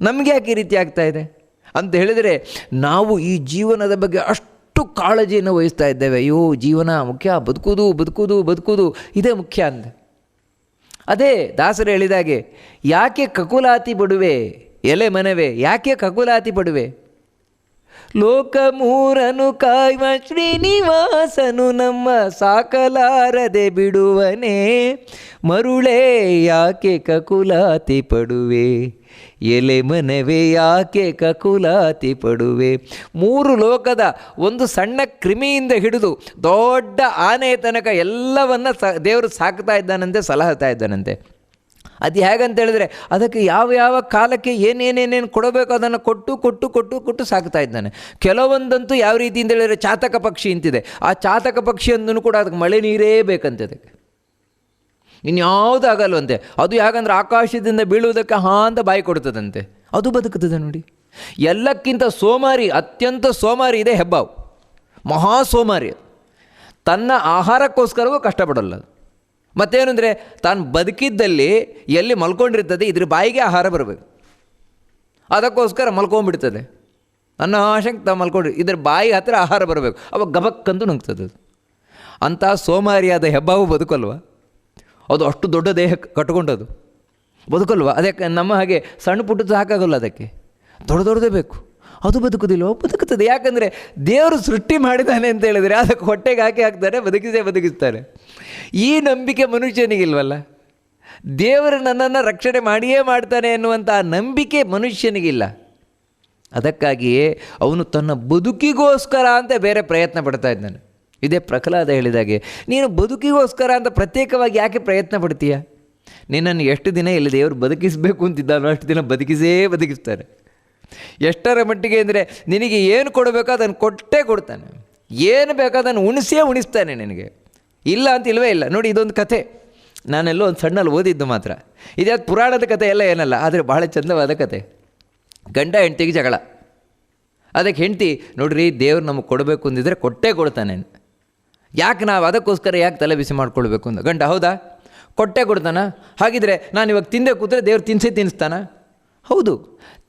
ನಮಗೆ ಯಾಕೆ ಈ ರೀತಿ ಆಗ್ತಾ ಇದೆ? ಅಂತ ಹೇಳಿದರೆ, ನಾವು ಈ ಜೀವನದ ಬಗ್ಗೆ ಅಷ್ಟು ಕಾಳಜಿಯನ್ನು ವಹಿಸ್ತಾ ಇದ್ದೇವೆ. ಅಯ್ಯೋ, ಜೀವನ ಮುಖ್ಯ ಬದುಕುವುದು ಬದುಕುದು ಬದುಕುವುದು ಇದೇ ಮುಖ್ಯ ಅಂದ. ಅದೇ ದಾಸರು ಹೇಳಿದಾಗೆ, ಯಾಕೆ ಕಕುಲಾತಿ ಬಡುವೆ ಎಲೆ ಮನವೇ? ಯಾಕೆ ಕಕುಲಾತಿ ಪಡುವೆ? ಲೋಕ ಮೂರನು ಕಾಯುವ ಶ್ರೀನಿವಾಸನು ನಮ್ಮ ಸಾಕಲಾರದೆ ಬಿಡುವನೇ. ಮರುಳೇ ಯಾಕೆ ಕಕುಲಾತಿ ಪಡುವೆ? ಎಲೆ ಮನವೇ ಯಾಕೆ ಕಕುಲಾತಿ ಪಡುವೆ? ಮೂರು ಲೋಕದ ಒಂದು ಸಣ್ಣ ಕ್ರಿಮಿಯಿಂದ ಹಿಡಿದು ದೊಡ್ಡ ಆನೆಯ ತನಕ ಎಲ್ಲವನ್ನ ಸ, ದೇವರು ಸಾಕ್ತಾ ಇದ್ದಾನಂತೆ, ಸಲಹತಾ ಇದ್ದಾನಂತೆ. ಅದು ಹೇಗಂತ ಹೇಳಿದ್ರೆ ಅದಕ್ಕೆ ಯಾವ ಯಾವ ಕಾಲಕ್ಕೆ ಏನೇನೇನೇನು ಕೊಡಬೇಕು ಅದನ್ನು ಕೊಟ್ಟು ಕೊಟ್ಟು ಕೊಟ್ಟು ಕೊಟ್ಟು ಸಾಕ್ತಾ ಇದ್ದಾನೆ. ಕೆಲವೊಂದಂತೂ ಯಾವ ರೀತಿ ಅಂತ ಹೇಳಿದ್ರೆ ಚಾತಕ ಪಕ್ಷಿ ಅಂತಿದೆ. ಆ ಚಾತಕ ಪಕ್ಷಿಯೊಂದನ್ನು ಕೂಡ ಅದಕ್ಕೆ ಮಳೆ ನೀರೇ ಬೇಕಂತೆ ಅದಕ್ಕೆ. ಇನ್ಯಾವುದೂ ಆಗಲ್ವಂತೆ. ಅದು ಯಾಕಂದ್ರೆ ಆಕಾಶದಿಂದ ಬೀಳುವುದಕ್ಕೆ ಹಾ ಅಂತ ಬಾಯಿ ಕೊಡ್ತದಂತೆ. ಅದು ಬದುಕುತ್ತದೆ ನೋಡಿ. ಎಲ್ಲಕ್ಕಿಂತ ಸೋಮಾರಿ, ಅತ್ಯಂತ ಸೋಮಾರಿ ಇದೆ ಹೆಬ್ಬಾವು. ಮಹಾ ಸೋಮಾರಿ. ತನ್ನ ಆಹಾರಕ್ಕೋಸ್ಕರವೂ ಕಷ್ಟಪಡಲ್ಲ ಅದು. ಮತ್ತೇನು ಅಂದರೆ ತಾನು ಬದುಕಿದ್ದಲ್ಲಿ ಎಲ್ಲಿ ಮಲ್ಕೊಂಡಿರ್ತದೆ ಇದ್ರ ಬಾಯಿಗೆ ಆಹಾರ ಬರಬೇಕು ಅದಕ್ಕೋಸ್ಕರ ಮಲ್ಕೊಂಡ್ಬಿಡ್ತದೆ. ಅನ್ನ ಆಶಂಕ ತಾ ಮಲ್ಕೊಂಡು ಇದ್ರ ಬಾಯಿ ಹತ್ತಿರ ಆಹಾರ ಬರಬೇಕು. ಅವಾಗ ಗಬಕ್ಕಂತೂ ನುಂಗ್ತದೆ ಅದು. ಅಂಥ ಸೋಮಾರಿಯಾದ ಹೆಬ್ಬಾವು ಬದುಕಲ್ವ? ಅದು ಅಷ್ಟು ದೊಡ್ಡ ದೇಹ ಕಟ್ಕೊಂಡದು. ಬದುಕಲ್ವ? ಅದಕ್ಕೆ ನಮ್ಮ ಹಾಗೆ ಸಣ್ಣ ಪುಟ್ಟದ್ದು ಸಾಕಾಗಲ್ಲ ಅದಕ್ಕೆ. ದೊಡ್ಡ ದೊಡ್ಡದೇ ಬೇಕು. ಅದು ಬದುಕುದಿಲ್ವ ಬದುಕುತ್ತದೆ. ಯಾಕಂದರೆ ದೇವರು ಸೃಷ್ಟಿ ಮಾಡಿದ್ದಾನೆ ಅಂತ ಹೇಳಿದರೆ ಅದಕ್ಕೆ ಹೊಟ್ಟೆಗೆ ಹಾಕಿ ಹಾಕ್ತಾರೆ, ಬದುಕಿಸೇ ಬದುಕಿಸ್ತಾರೆ. ಈ ನಂಬಿಕೆ ಮನುಷ್ಯನಿಗಿಲ್ವಲ್ಲ ದೇವರು ನನ್ನನ್ನು ರಕ್ಷಣೆ ಮಾಡಿಯೇ ಮಾಡ್ತಾನೆ ಎನ್ನುವಂಥ ನಂಬಿಕೆ ಮನುಷ್ಯನಿಗಿಲ್ಲ ಅದಕ್ಕಾಗಿಯೇ ಅವನು ತನ್ನ ಬದುಕಿಗೋಸ್ಕರ ಅಂತ ಬೇರೆ ಪ್ರಯತ್ನ ಪಡ್ತಾ ಇದ್ದಾನೆ. ಇದೇ ಪ್ರಹ್ಲಾದ ಹೇಳಿದಾಗೆ ನೀನು ಬದುಕಿಗೋಸ್ಕರ ಅಂತ ಪ್ರತ್ಯೇಕವಾಗಿ ಯಾಕೆ ಪ್ರಯತ್ನ ಪಡ್ತೀಯ? ನಿನ್ನನ್ನು ಎಷ್ಟು ದಿನ ಇಲ್ಲಿ ದೇವರು ಬದುಕಿಸಬೇಕು ಅಂತಿದ್ದಾನೋ ಅಷ್ಟು ದಿನ ಬದುಕಿಸೇ ಬದುಕಿಸ್ತಾರೆ. ಎಷ್ಟರ ಮಟ್ಟಿಗೆ ಅಂದರೆ ನಿನಗೆ ಏನು ಕೊಡಬೇಕೋ ಅದನ್ನು ಕೊಟ್ಟೇ ಕೊಡ್ತಾನೆ. ಏನು ಬೇಕೋ ಅದನ್ನು ಉಣಿಸೇ ಉಣಿಸ್ತಾನೆ ನಿನಗೆ. ಇಲ್ಲ ಅಂತ ಇಲ್ವೇ ಇಲ್ಲ. ನೋಡಿ, ಇದೊಂದು ಕಥೆ. ನಾನೆಲ್ಲೋ ಒಂದು ಸಣ್ಣಲ್ಲಿ ಓದಿದ್ದು ಮಾತ್ರ. ಇದ್ಯಾವ್ದು ಪುರಾಣದ ಕಥೆ ಎಲ್ಲ ಏನಲ್ಲ, ಆದರೆ ಭಾಳ ಚಂದವಾದ ಕತೆ ಗಂಡ ಹೆಂಡ್ತಿಗೆ ಜಗಳ. ಅದಕ್ಕೆ ಹೆಂಡ್ತಿ, ನೋಡ್ರಿ, ದೇವ್ರು ನಮಗೆ ಕೊಡಬೇಕು ಅಂದಿದ್ರೆ ಕೊಟ್ಟೇ ಕೊಡ್ತಾನೆ. ಯಾಕೆ ನಾವು ಅದಕ್ಕೋಸ್ಕರ ಯಾಕೆ ತಲೆ ಬಿಸಿ ಮಾಡ್ಕೊಳ್ಬೇಕು ಅಂತ. ಗಂಡ, ಹೌದಾ? ಕೊಟ್ಟೆ ಕೊಡ್ತಾನ. ಹಾಗಿದ್ರೆ ನಾನು ಇವಾಗ ತಿಂದೆ ಕೂತ್ರೆ ದೇವ್ರು ತಿನ್ಸೇ ತಿನ್ನಿಸ್ತಾನ ಹೌದು,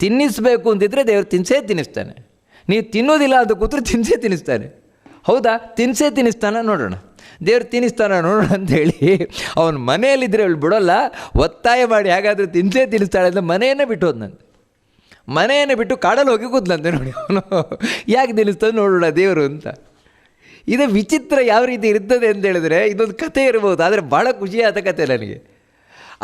ತಿನ್ನಿಸ್ಬೇಕು ಅಂತಿದ್ರೆ ದೇವರು ತಿನ್ಸೇ ತಿನ್ನಿಸ್ತಾನೆ. ನೀವು ತಿನ್ನೋದಿಲ್ಲ ಅಂತ ಕೂತ್ರೆ ತಿನ್ಸೇ ತಿನ್ನಿಸ್ತಾನೆ. ಹೌದಾ? ತಿನ್ಸೇ ತಿನ್ನಿಸ್ತಾನ ನೋಡೋಣ. ದೇವ್ರು ತಿನ್ನಿಸ್ತಾನ ನೋಡೋಣ ಅಂತೇಳಿ ಅವನ ಮನೆಯಲ್ಲಿದ್ದರೆ ಅವಳು ಬಿಡೋಲ್ಲ, ಒತ್ತಾಯ ಮಾಡಿ ಹೇಗಾದರೂ ತಿನ್ಸೇ ತಿನ್ನಿಸ್ತಾಳೆ ಅಂತ ಮನೆಯನ್ನೇ ಬಿಟ್ಟು ಹೋದ್ನಂತೆ ಮನೆಯನ್ನೇ ಬಿಟ್ಟು ಕಾಡಲ್ಲಿ ಹೋಗಿ ಕೂತ್ಲಂತೆ ನೋಡಿ ಅವನು. ಯಾಕೆ ತಿನ್ನಿಸ್ತಾನೆ ನೋಡೋಣ ದೇವರು ಅಂತ. ಇದು ವಿಚಿತ್ರ ಯಾವ ರೀತಿ ಇರ್ತದೆ ಅಂತ ಹೇಳಿದ್ರೆ, ಇದೊಂದು ಕತೆ ಇರ್ಬೋದು, ಆದರೆ ಭಾಳ ಖುಷಿಯಾದ ಕತೆ ನನಗೆ.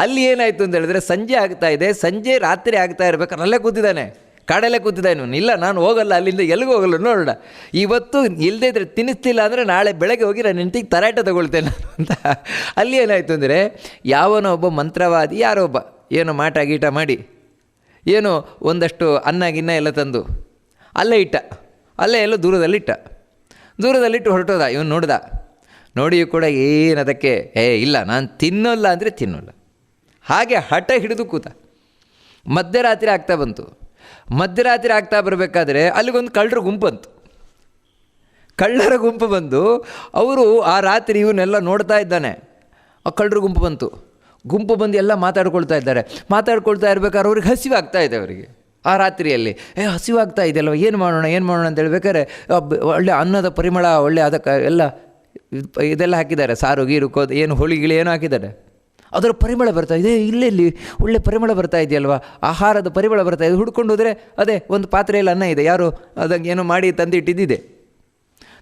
ಅಲ್ಲಿ ಏನಾಯಿತು ಅಂತ ಹೇಳಿದ್ರೆ ಸಂಜೆ ಆಗ್ತಾ ಇದೆ, ಸಂಜೆ ರಾತ್ರಿ ಆಗ್ತಾ ಇರಬೇಕಾದ್ರೆ ಅಲ್ಲೇ ಕೂತಿದ್ದಾನೆ. ಕಾಡಲ್ಲೇ ಕೂತಿದ್ದಾನೆ ಇವನು. ಇಲ್ಲ, ನಾನು ಹೋಗಲ್ಲ, ಅಲ್ಲಿಂದ ಎಲ್ಲಿಗೂ ಹೋಗಲ್ಲ ನೋಡೋಣ. ಇವತ್ತು ಇಲ್ಲದೇ ಇದ್ರೆ ತಿನ್ನಿಸ್ತಿಲ್ಲ ಅಂದರೆ ನಾಳೆ ಬೆಳಗ್ಗೆ ಹೋಗಿ ನಾನು ಹೆಂಡತಿಗೆ ತರಾಟೆ ತಗೊಳ್ತೇನೆ ಅಂತ. ಅಲ್ಲಿ ಏನಾಯಿತು ಅಂದರೆ ಯಾವನೋ ಒಬ್ಬ ಮಂತ್ರವಾದಿ, ಯಾರೋ ಒಬ್ಬ, ಏನೋ ಮಾಟ ಗೀಟ ಮಾಡಿ, ಏನು ಒಂದಷ್ಟು ಅನ್ನ ಗಿನ್ನ ಎಲ್ಲ ತಂದು, ಅಲ್ಲೇ ಇಟ್ಟ. ಅಲ್ಲೇ ಎಲ್ಲೋ ದೂರದಲ್ಲಿಟ್ಟ ದೂರದಲ್ಲಿಟ್ಟು ಹೊರಟೋದ, ಇವನು ನೋಡ್ದ. ನೋಡಿಯೂ ಕೂಡ ಏನು ಅದಕ್ಕೆ, ಏ ಇಲ್ಲ, ನಾನು ತಿನ್ನೋಲ್ಲ ಅಂದರೆ ತಿನ್ನೋಲ್ಲ. ಹಾಗೆ ಹಠ ಹಿಡಿದು ಕೂತ. ಮಧ್ಯರಾತ್ರಿ ಆಗ್ತಾ ಬಂತು. ಮಧ್ಯರಾತ್ರಿ ಆಗ್ತಾ ಬರಬೇಕಾದ್ರೆ ಅಲ್ಲಿಗೊಂದು ಕಳ್ಳರ ಗುಂಪು ಬಂತು ಕಳ್ಳರ ಗುಂಪು ಬಂದು ಅವರು ಆ ರಾತ್ರಿ ಇವನ್ನೆಲ್ಲ ನೋಡ್ತಾ ಇದ್ದಾನೆ. ಆ ಕಳ್ಳರ ಗುಂಪು ಬಂತು. ಗುಂಪು ಬಂದು ಎಲ್ಲ ಮಾತಾಡ್ಕೊಳ್ತಾ ಇದ್ದಾರೆ. ಮಾತಾಡ್ಕೊಳ್ತಾ ಇರ್ಬೇಕಾದ್ರೆ ಅವ್ರಿಗೆ ಹಸಿವಾಗ್ತಾ ಇದೆ ಅವರಿಗೆ. ಆ ರಾತ್ರಿಯಲ್ಲಿ, ಏ, ಹಸಿವಾಗ್ತಾ ಇದೆಯಲ್ವ? ಏನು ಮಾಡೋಣ ಏನು ಮಾಡೋಣ? ಅಂತ ಹೇಳ್ಬೇಕಾದ್ರೆ ಒಳ್ಳೆ ಅನ್ನದ ಪರಿಮಳ, ಒಳ್ಳೆ ಅದಕ್ಕೆ ಎಲ್ಲ ಇದೆಲ್ಲ ಹಾಕಿದ್ದಾರೆ. ಸಾರು, ಗೀರು, ಕೋದು, ಏನು ಹೋಳಿಗಿಳಿ ಏನೋ ಹಾಕಿದ್ದಾರೆ? ಅದರ ಪರಿಮಳ ಬರ್ತಾ ಇದೆ. ಇಲ್ಲೆಲ್ಲಿ ಒಳ್ಳೆ ಪರಿಮಳ ಬರ್ತಾ ಇದೆಯಲ್ವಾ? ಆಹಾರದ ಪರಿಮಳ ಬರ್ತಾ ಇದೆ. ಹುಡ್ಕೊಂಡು ಹೋದರೆ ಅದೇ ಒಂದು ಪಾತ್ರೆಯಲ್ಲಿ ಅನ್ನ ಇದೆ. ಯಾರು ಅದಕ್ಕೆ ಏನೋ ಮಾಡಿ ತಂದಿಟ್ಟಿದ್ದಿದೆ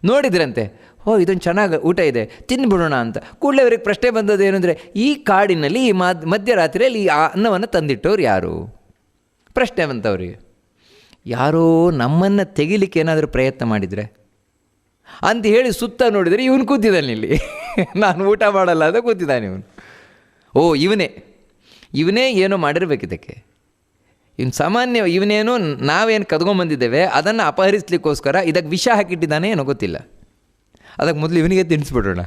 ನೋಡಿದ್ರಂತೆ, ಓ, ಇದೊಂದು ಚೆನ್ನಾಗಿ ಊಟ ಇದೆ. ತಿನ್ಬಿಡೋಣ ಅಂತ. ಕೂಡಲೇ ಅವ್ರಿಗೆ ಪ್ರಶ್ನೆ ಬಂದದ್ದು ಏನಂದರೆ ಈ ಕಾಡಿನಲ್ಲಿ ಈ ಮಾ ಮಧ್ಯರಾತ್ರಿಯಲ್ಲಿ ಈ ಆ ಅನ್ನವನ್ನು ತಂದಿಟ್ಟವ್ರು ಯಾರು? ಪ್ರಶ್ನೆ ಬಂತವ್ರಿಗೆ ಯಾರೋ ನಮ್ಮನ್ನು ತೆಗಿಲಿಕ್ಕೆ ಏನಾದರೂ ಪ್ರಯತ್ನ ಮಾಡಿದರೆ? ಅಂತ ಹೇಳಿ ಸುತ್ತ ನೋಡಿದರೆ ಇವನು ಕೂತಿದ್ದಾನೆ ಇಲ್ಲಿ. ನಾನು ಊಟ ಮಾಡಲ್ಲ ಅಂತ ಕೂತಿದ್ದಾನೆ ಇವನು. ಓ, ಇವನೇ. ಇವನೇ ಏನೋ ಮಾಡಿರ್ಬೇಕು ಇದಕ್ಕೆ. ಇವನು ಸಾಮಾನ್ಯ ಇವನೇನು ನಾವೇನು ಕದ್ಕೊಂಬಂದಿದ್ದೇವೆ ಅದನ್ನು ಅಪಹರಿಸ್ಲಿಕ್ಕೋಸ್ಕರ ಇದಕ್ಕೆ ವಿಷ ಹಾಕಿಟ್ಟಿದ್ದಾನೆ ಏನೋ ಗೊತ್ತಿಲ್ಲ. ಅದಕ್ಕೆ ಮೊದಲು ಇವನಿಗೆ ತಿನ್ನಿಸ್ಬಿಡೋಣ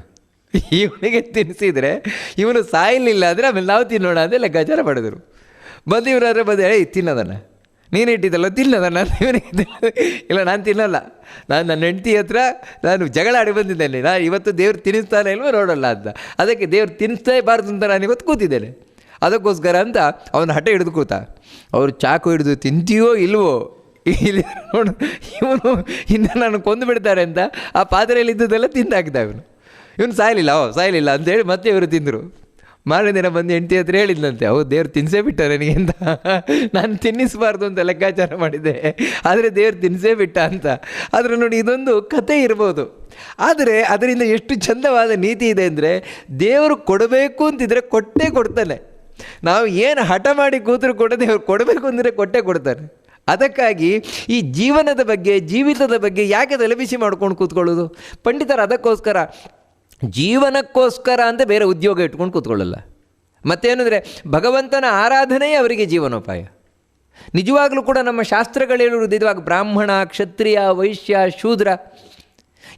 ಇವನಿಗೆ ತಿನ್ನಿಸಿದರೆ ಇವನು ಸಾಯಲಿಲ್ಲ ಅಂದರೆ ಆಮೇಲೆ ನಾವು ತಿನ್ನೋಣ ಅಂದರೆ ಲೆಕ್ಕಾಚಾರ ಮಾಡಿದರು. ಬಂದು ಇವರಾದ್ರೆ ಬಂದು ಹೇಳಿ ತಿನ್ನೋದನ್ನು. ನೀನು ಇಟ್ಟಿದ್ದಲ್ಲ ತಿನ್ನೋದನ್ನು ನಾನು ಇಲ್ಲ, ನಾನು ತಿನ್ನಲ್ಲ. ನಾನು ನನ್ನ ಹೆಂಡತಿ ಹತ್ರ ನಾನು ಜಗಳ ಆಡಿ ಬಂದಿದ್ದೇನೆ. ನಾನು ಇವತ್ತು ದೇವ್ರು ತಿನ್ನಿಸ್ತಾನೆ ಇಲ್ವೋ ನೋಡಲ್ಲ ಅಂತ. ಅದಕ್ಕೆ ದೇವ್ರು ತಿನ್ನಿಸ್ತೇಬಾರ್ದು ಅಂತ ನಾನು ಇವತ್ತು ಕೂತಿದ್ದೇನೆ. ಅದಕ್ಕೋಸ್ಕರ ಅಂತ ಅವನು ಹಠ ಹಿಡಿದು ಕೂತ, ಅವರು ಚಾಕು ಹಿಡಿದು ತಿಂತೀಯೋ ಇಲ್ವೋ? ಇಲ್ಲಿ ನೋಡು, ಇವನು ಇನ್ನು ನಾನು ಕೊಂದು ಬಿಡ್ತಾರೆ ಅಂತ ಆ ಪಾತ್ರೆಯಲ್ಲಿ ಇದ್ದದೆಲ್ಲ ತಿಂದಾಕಿದ ಇವನು. ಇವನು ಸಾಯಲಿಲ್ಲ, ಓ, ಸಾಯಲಿಲ್ಲ ಅಂತೇಳಿ ಮತ್ತೆ ಇವರು ತಿಂದರು. ಮಾರನೇ ದಿನ ಬಂದು ಹೆಂಡತಿ ಹತ್ರ ಹೇಳಿದ್ನಂತೆ, ಅವು ದೇವ್ರು ತಿನ್ಸೇ ಬಿಟ್ಟ ನನಗೆ ಅಂತ. ನಾನು ತಿನ್ನಿಸಬಾರ್ದು ಅಂತ ಲೆಕ್ಕಾಚಾರ ಮಾಡಿದ್ದೆ. ಆದರೆ ದೇವ್ರು ತಿನ್ಸೇ ಬಿಟ್ಟ ಅಂತ. ಆದರೆ ನೋಡಿ, ಇದೊಂದು ಕತೆ ಇರ್ಬೋದು. ಆದರೆ ಅದರಿಂದ ಎಷ್ಟು ಚಂದವಾದ ನೀತಿ ಇದೆ ಅಂದರೆ, ದೇವರು ಕೊಡಬೇಕು ಅಂತಿದ್ರೆ ಕೊಟ್ಟೇ ಕೊಡ್ತಾನೆ. ನಾವು ಏನು ಹಠ ಮಾಡಿ ಕೂತರು ಕೂಡ ದೇವರು ಕೊಡಬೇಕು ಅಂದರೆ ಕೊಟ್ಟೇ ಕೊಡ್ತಾನೆ. ಅದಕ್ಕಾಗಿ ಈ ಜೀವನದ ಬಗ್ಗೆ, ಜೀವಿತದ ಬಗ್ಗೆ ಯಾಕೆ ತಲೆಬಿಸಿ ಮಾಡ್ಕೊಂಡು ಕೂತ್ಕೊಳ್ಳೋದು? ಪಂಡಿತರು ಅದಕ್ಕೋಸ್ಕರ ಜೀವನಕ್ಕೋಸ್ಕರ ಅಂತ ಬೇರೆ ಉದ್ಯೋಗ ಇಟ್ಕೊಂಡು ಕೂತ್ಕೊಳ್ಳಲ್ಲ. ಮತ್ತೇನೆಂದರೆ ಭಗವಂತನ ಆರಾಧನೆಯೇ ಅವರಿಗೆ ಜೀವನೋಪಾಯ. ನಿಜವಾಗಲೂ ಕೂಡ ನಮ್ಮ ಶಾಸ್ತ್ರಗಳೇಳುವುದು ಇದುವಾಗ ಬ್ರಾಹ್ಮಣ, ಕ್ಷತ್ರಿಯ, ವೈಶ್ಯ, ಶೂದ್ರ